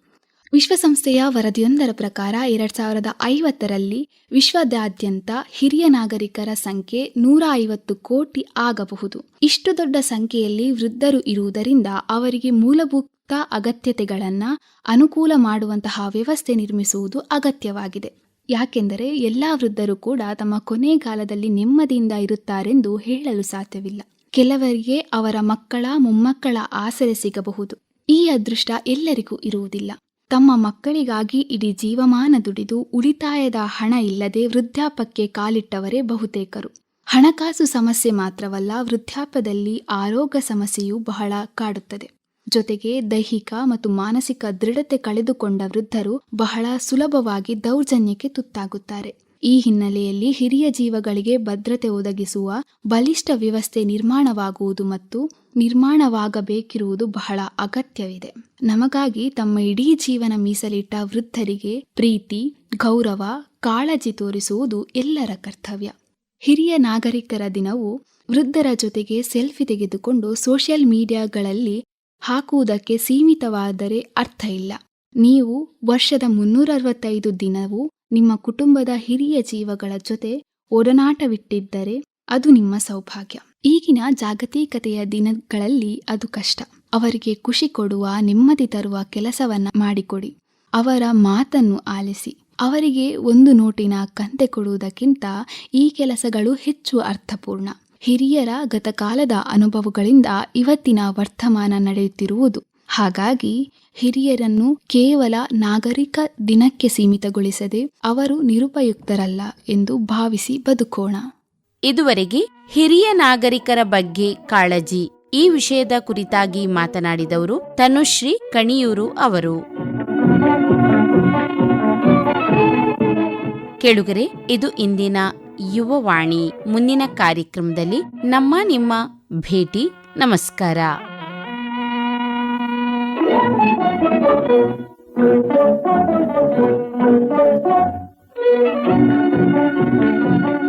ವಿಶ್ವಸಂಸ್ಥೆಯ ವರದಿಯೊಂದರ ಪ್ರಕಾರ ಎರಡ್ ಸಾವಿರದ ಐವತ್ತರಲ್ಲಿ ವಿಶ್ವದಾದ್ಯಂತ ಹಿರಿಯ ನಾಗರಿಕರ ಸಂಖ್ಯೆ ನೂರ ಐವತ್ತು ಕೋಟಿ ಆಗಬಹುದು. ಇಷ್ಟು ದೊಡ್ಡ ಸಂಖ್ಯೆಯಲ್ಲಿ ವೃದ್ಧರು ಇರುವುದರಿಂದ ಅವರಿಗೆ ಮೂಲಭೂತ ಅಗತ್ಯತೆಗಳನ್ನು ಅನುಕೂಲ ಮಾಡುವಂತಹ ವ್ಯವಸ್ಥೆ ನಿರ್ಮಿಸುವುದು ಅಗತ್ಯವಾಗಿದೆ. ಯಾಕೆಂದರೆ ಎಲ್ಲ ವೃದ್ಧರು ಕೂಡ ತಮ್ಮ ಕೊನೆಗಾಲದಲ್ಲಿ ನೆಮ್ಮದಿಯಿಂದ ಇರುತ್ತಾರೆಂದು ಹೇಳಲು ಸಾಧ್ಯವಿಲ್ಲ. ಕೆಲವರಿಗೆ ಅವರ ಮಕ್ಕಳ, ಮೊಮ್ಮಕ್ಕಳ ಆಸರೆ ಸಿಗಬಹುದು. ಈ ಅದೃಷ್ಟ ಎಲ್ಲರಿಗೂ ಇರುವುದಿಲ್ಲ. ತಮ್ಮ ಮಕ್ಕಳಿಗಾಗಿ ಇಡೀ ಜೀವಮಾನ ದುಡಿದು ಉಳಿತಾಯದ ಹಣ ಇಲ್ಲದೆ ವೃದ್ಧಾಪಕ್ಕೆ ಕಾಲಿಟ್ಟವರೇ ಬಹುತೇಕರು. ಹಣಕಾಸು ಸಮಸ್ಯೆ ಮಾತ್ರವಲ್ಲ, ವೃದ್ಧಾಪ್ಯದಲ್ಲಿ ಆರೋಗ್ಯ ಸಮಸ್ಯೆಯೂ ಬಹಳ ಕಾಡುತ್ತದೆ. ಜೊತೆಗೆ ದೈಹಿಕ ಮತ್ತು ಮಾನಸಿಕ ದೃಢತೆ ಕಳೆದುಕೊಂಡ ವೃದ್ಧರು ಬಹಳ ಸುಲಭವಾಗಿ ದೌರ್ಜನ್ಯಕ್ಕೆ ತುತ್ತಾಗುತ್ತಾರೆ. ಈ ಹಿನ್ನೆಲೆಯಲ್ಲಿ ಹಿರಿಯ ಜೀವಗಳಿಗೆ ಭದ್ರತೆ ಒದಗಿಸುವ ಬಲಿಷ್ಠ ವ್ಯವಸ್ಥೆ ನಿರ್ಮಾಣವಾಗುವುದು ಮತ್ತು ನಿರ್ಮಾಣವಾಗಬೇಕಿರುವುದು ಬಹಳ ಅಗತ್ಯವಿದೆ. ನಮಗಾಗಿ ತಮ್ಮ ಇಡೀ ಜೀವನ ಮೀಸಲಿಟ್ಟ ವೃದ್ಧರಿಗೆ ಪ್ರೀತಿ, ಗೌರವ, ಕಾಳಜಿ ತೋರಿಸುವುದು ಎಲ್ಲರ ಕರ್ತವ್ಯ. ಹಿರಿಯ ನಾಗರಿಕರ ದಿನವು ವೃದ್ಧರ ಜೊತೆಗೆ ಸೆಲ್ಫಿ ತೆಗೆದುಕೊಂಡು ಸೋಷಿಯಲ್ ಮೀಡಿಯಾಗಳಲ್ಲಿ ಹಾಕುವುದಕ್ಕೆ ಸೀಮಿತವಾದರೆ ಅರ್ಥ ಇಲ್ಲ. ನೀವು ವರ್ಷದ ಮುನ್ನೂರ ಅರವತ್ತೈದು ದಿನವೂ ನಿಮ್ಮ ಕುಟುಂಬದ ಹಿರಿಯ ಜೀವಗಳ ಜೊತೆ ಒಡನಾಟವಿಟ್ಟಿದ್ದರೆ ಅದು ನಿಮ್ಮ ಸೌಭಾಗ್ಯ. ಈಗಿನ ಜಾಗತಿಕತೆಯ ದಿನಗಳಲ್ಲಿ ಅದು ಕಷ್ಟ. ಅವರಿಗೆ ಖುಷಿ ಕೊಡುವ, ನೆಮ್ಮದಿ ತರುವ ಕೆಲಸವನ್ನ ಮಾಡಿಕೊಡಿ. ಅವರ ಮಾತನ್ನು ಆಲಿಸಿ. ಅವರಿಗೆ ಒಂದು ನೋಟಿನ ಕಂತೆ ಕೊಡುವುದಕ್ಕಿಂತ ಈ ಕೆಲಸಗಳು ಹೆಚ್ಚು ಅರ್ಥಪೂರ್ಣ. ಹಿರಿಯರ ಗತಕಾಲದ ಅನುಭವಗಳಿಂದ ಇವತ್ತಿನ ವರ್ತಮಾನ ನಡೆಯುತ್ತಿರುವುದು ಹಾಗಾಗಿ ಹಿರಿಯರನ್ನು ಕೇವಲ ನಾಗರಿಕ ದಿನಕ್ಕೆ ಸೀಮಿತಗೊಳಿಸದೆ ಅವರು ನಿರುಪಯುಕ್ತರಲ್ಲ ಎಂದು ಭಾವಿಸಿ ಬದುಕೋಣ. ಇದುವರೆಗೆ ಹಿರಿಯ ನಾಗರಿಕರ ಬಗ್ಗೆ ಕಾಳಜಿ. ಈ ವಿಷಯದ ಕುರಿತಾಗಿ ಮಾತನಾಡಿದವರು ತನುಶ್ರೀ ಕಣಿಯೂರು ಅವರು. ಕೇಳುಗರೆ, ಇದು ಇಂದಿನ ಯುವವಾಣಿ. ಮುಂದಿನ ಕಾರ್ಯಕ್ರಮದಲ್ಲಿ ನಮ್ಮ ನಿಮ್ಮ ಭೇಟಿ. ನಮಸ್ಕಾರ. Thank you.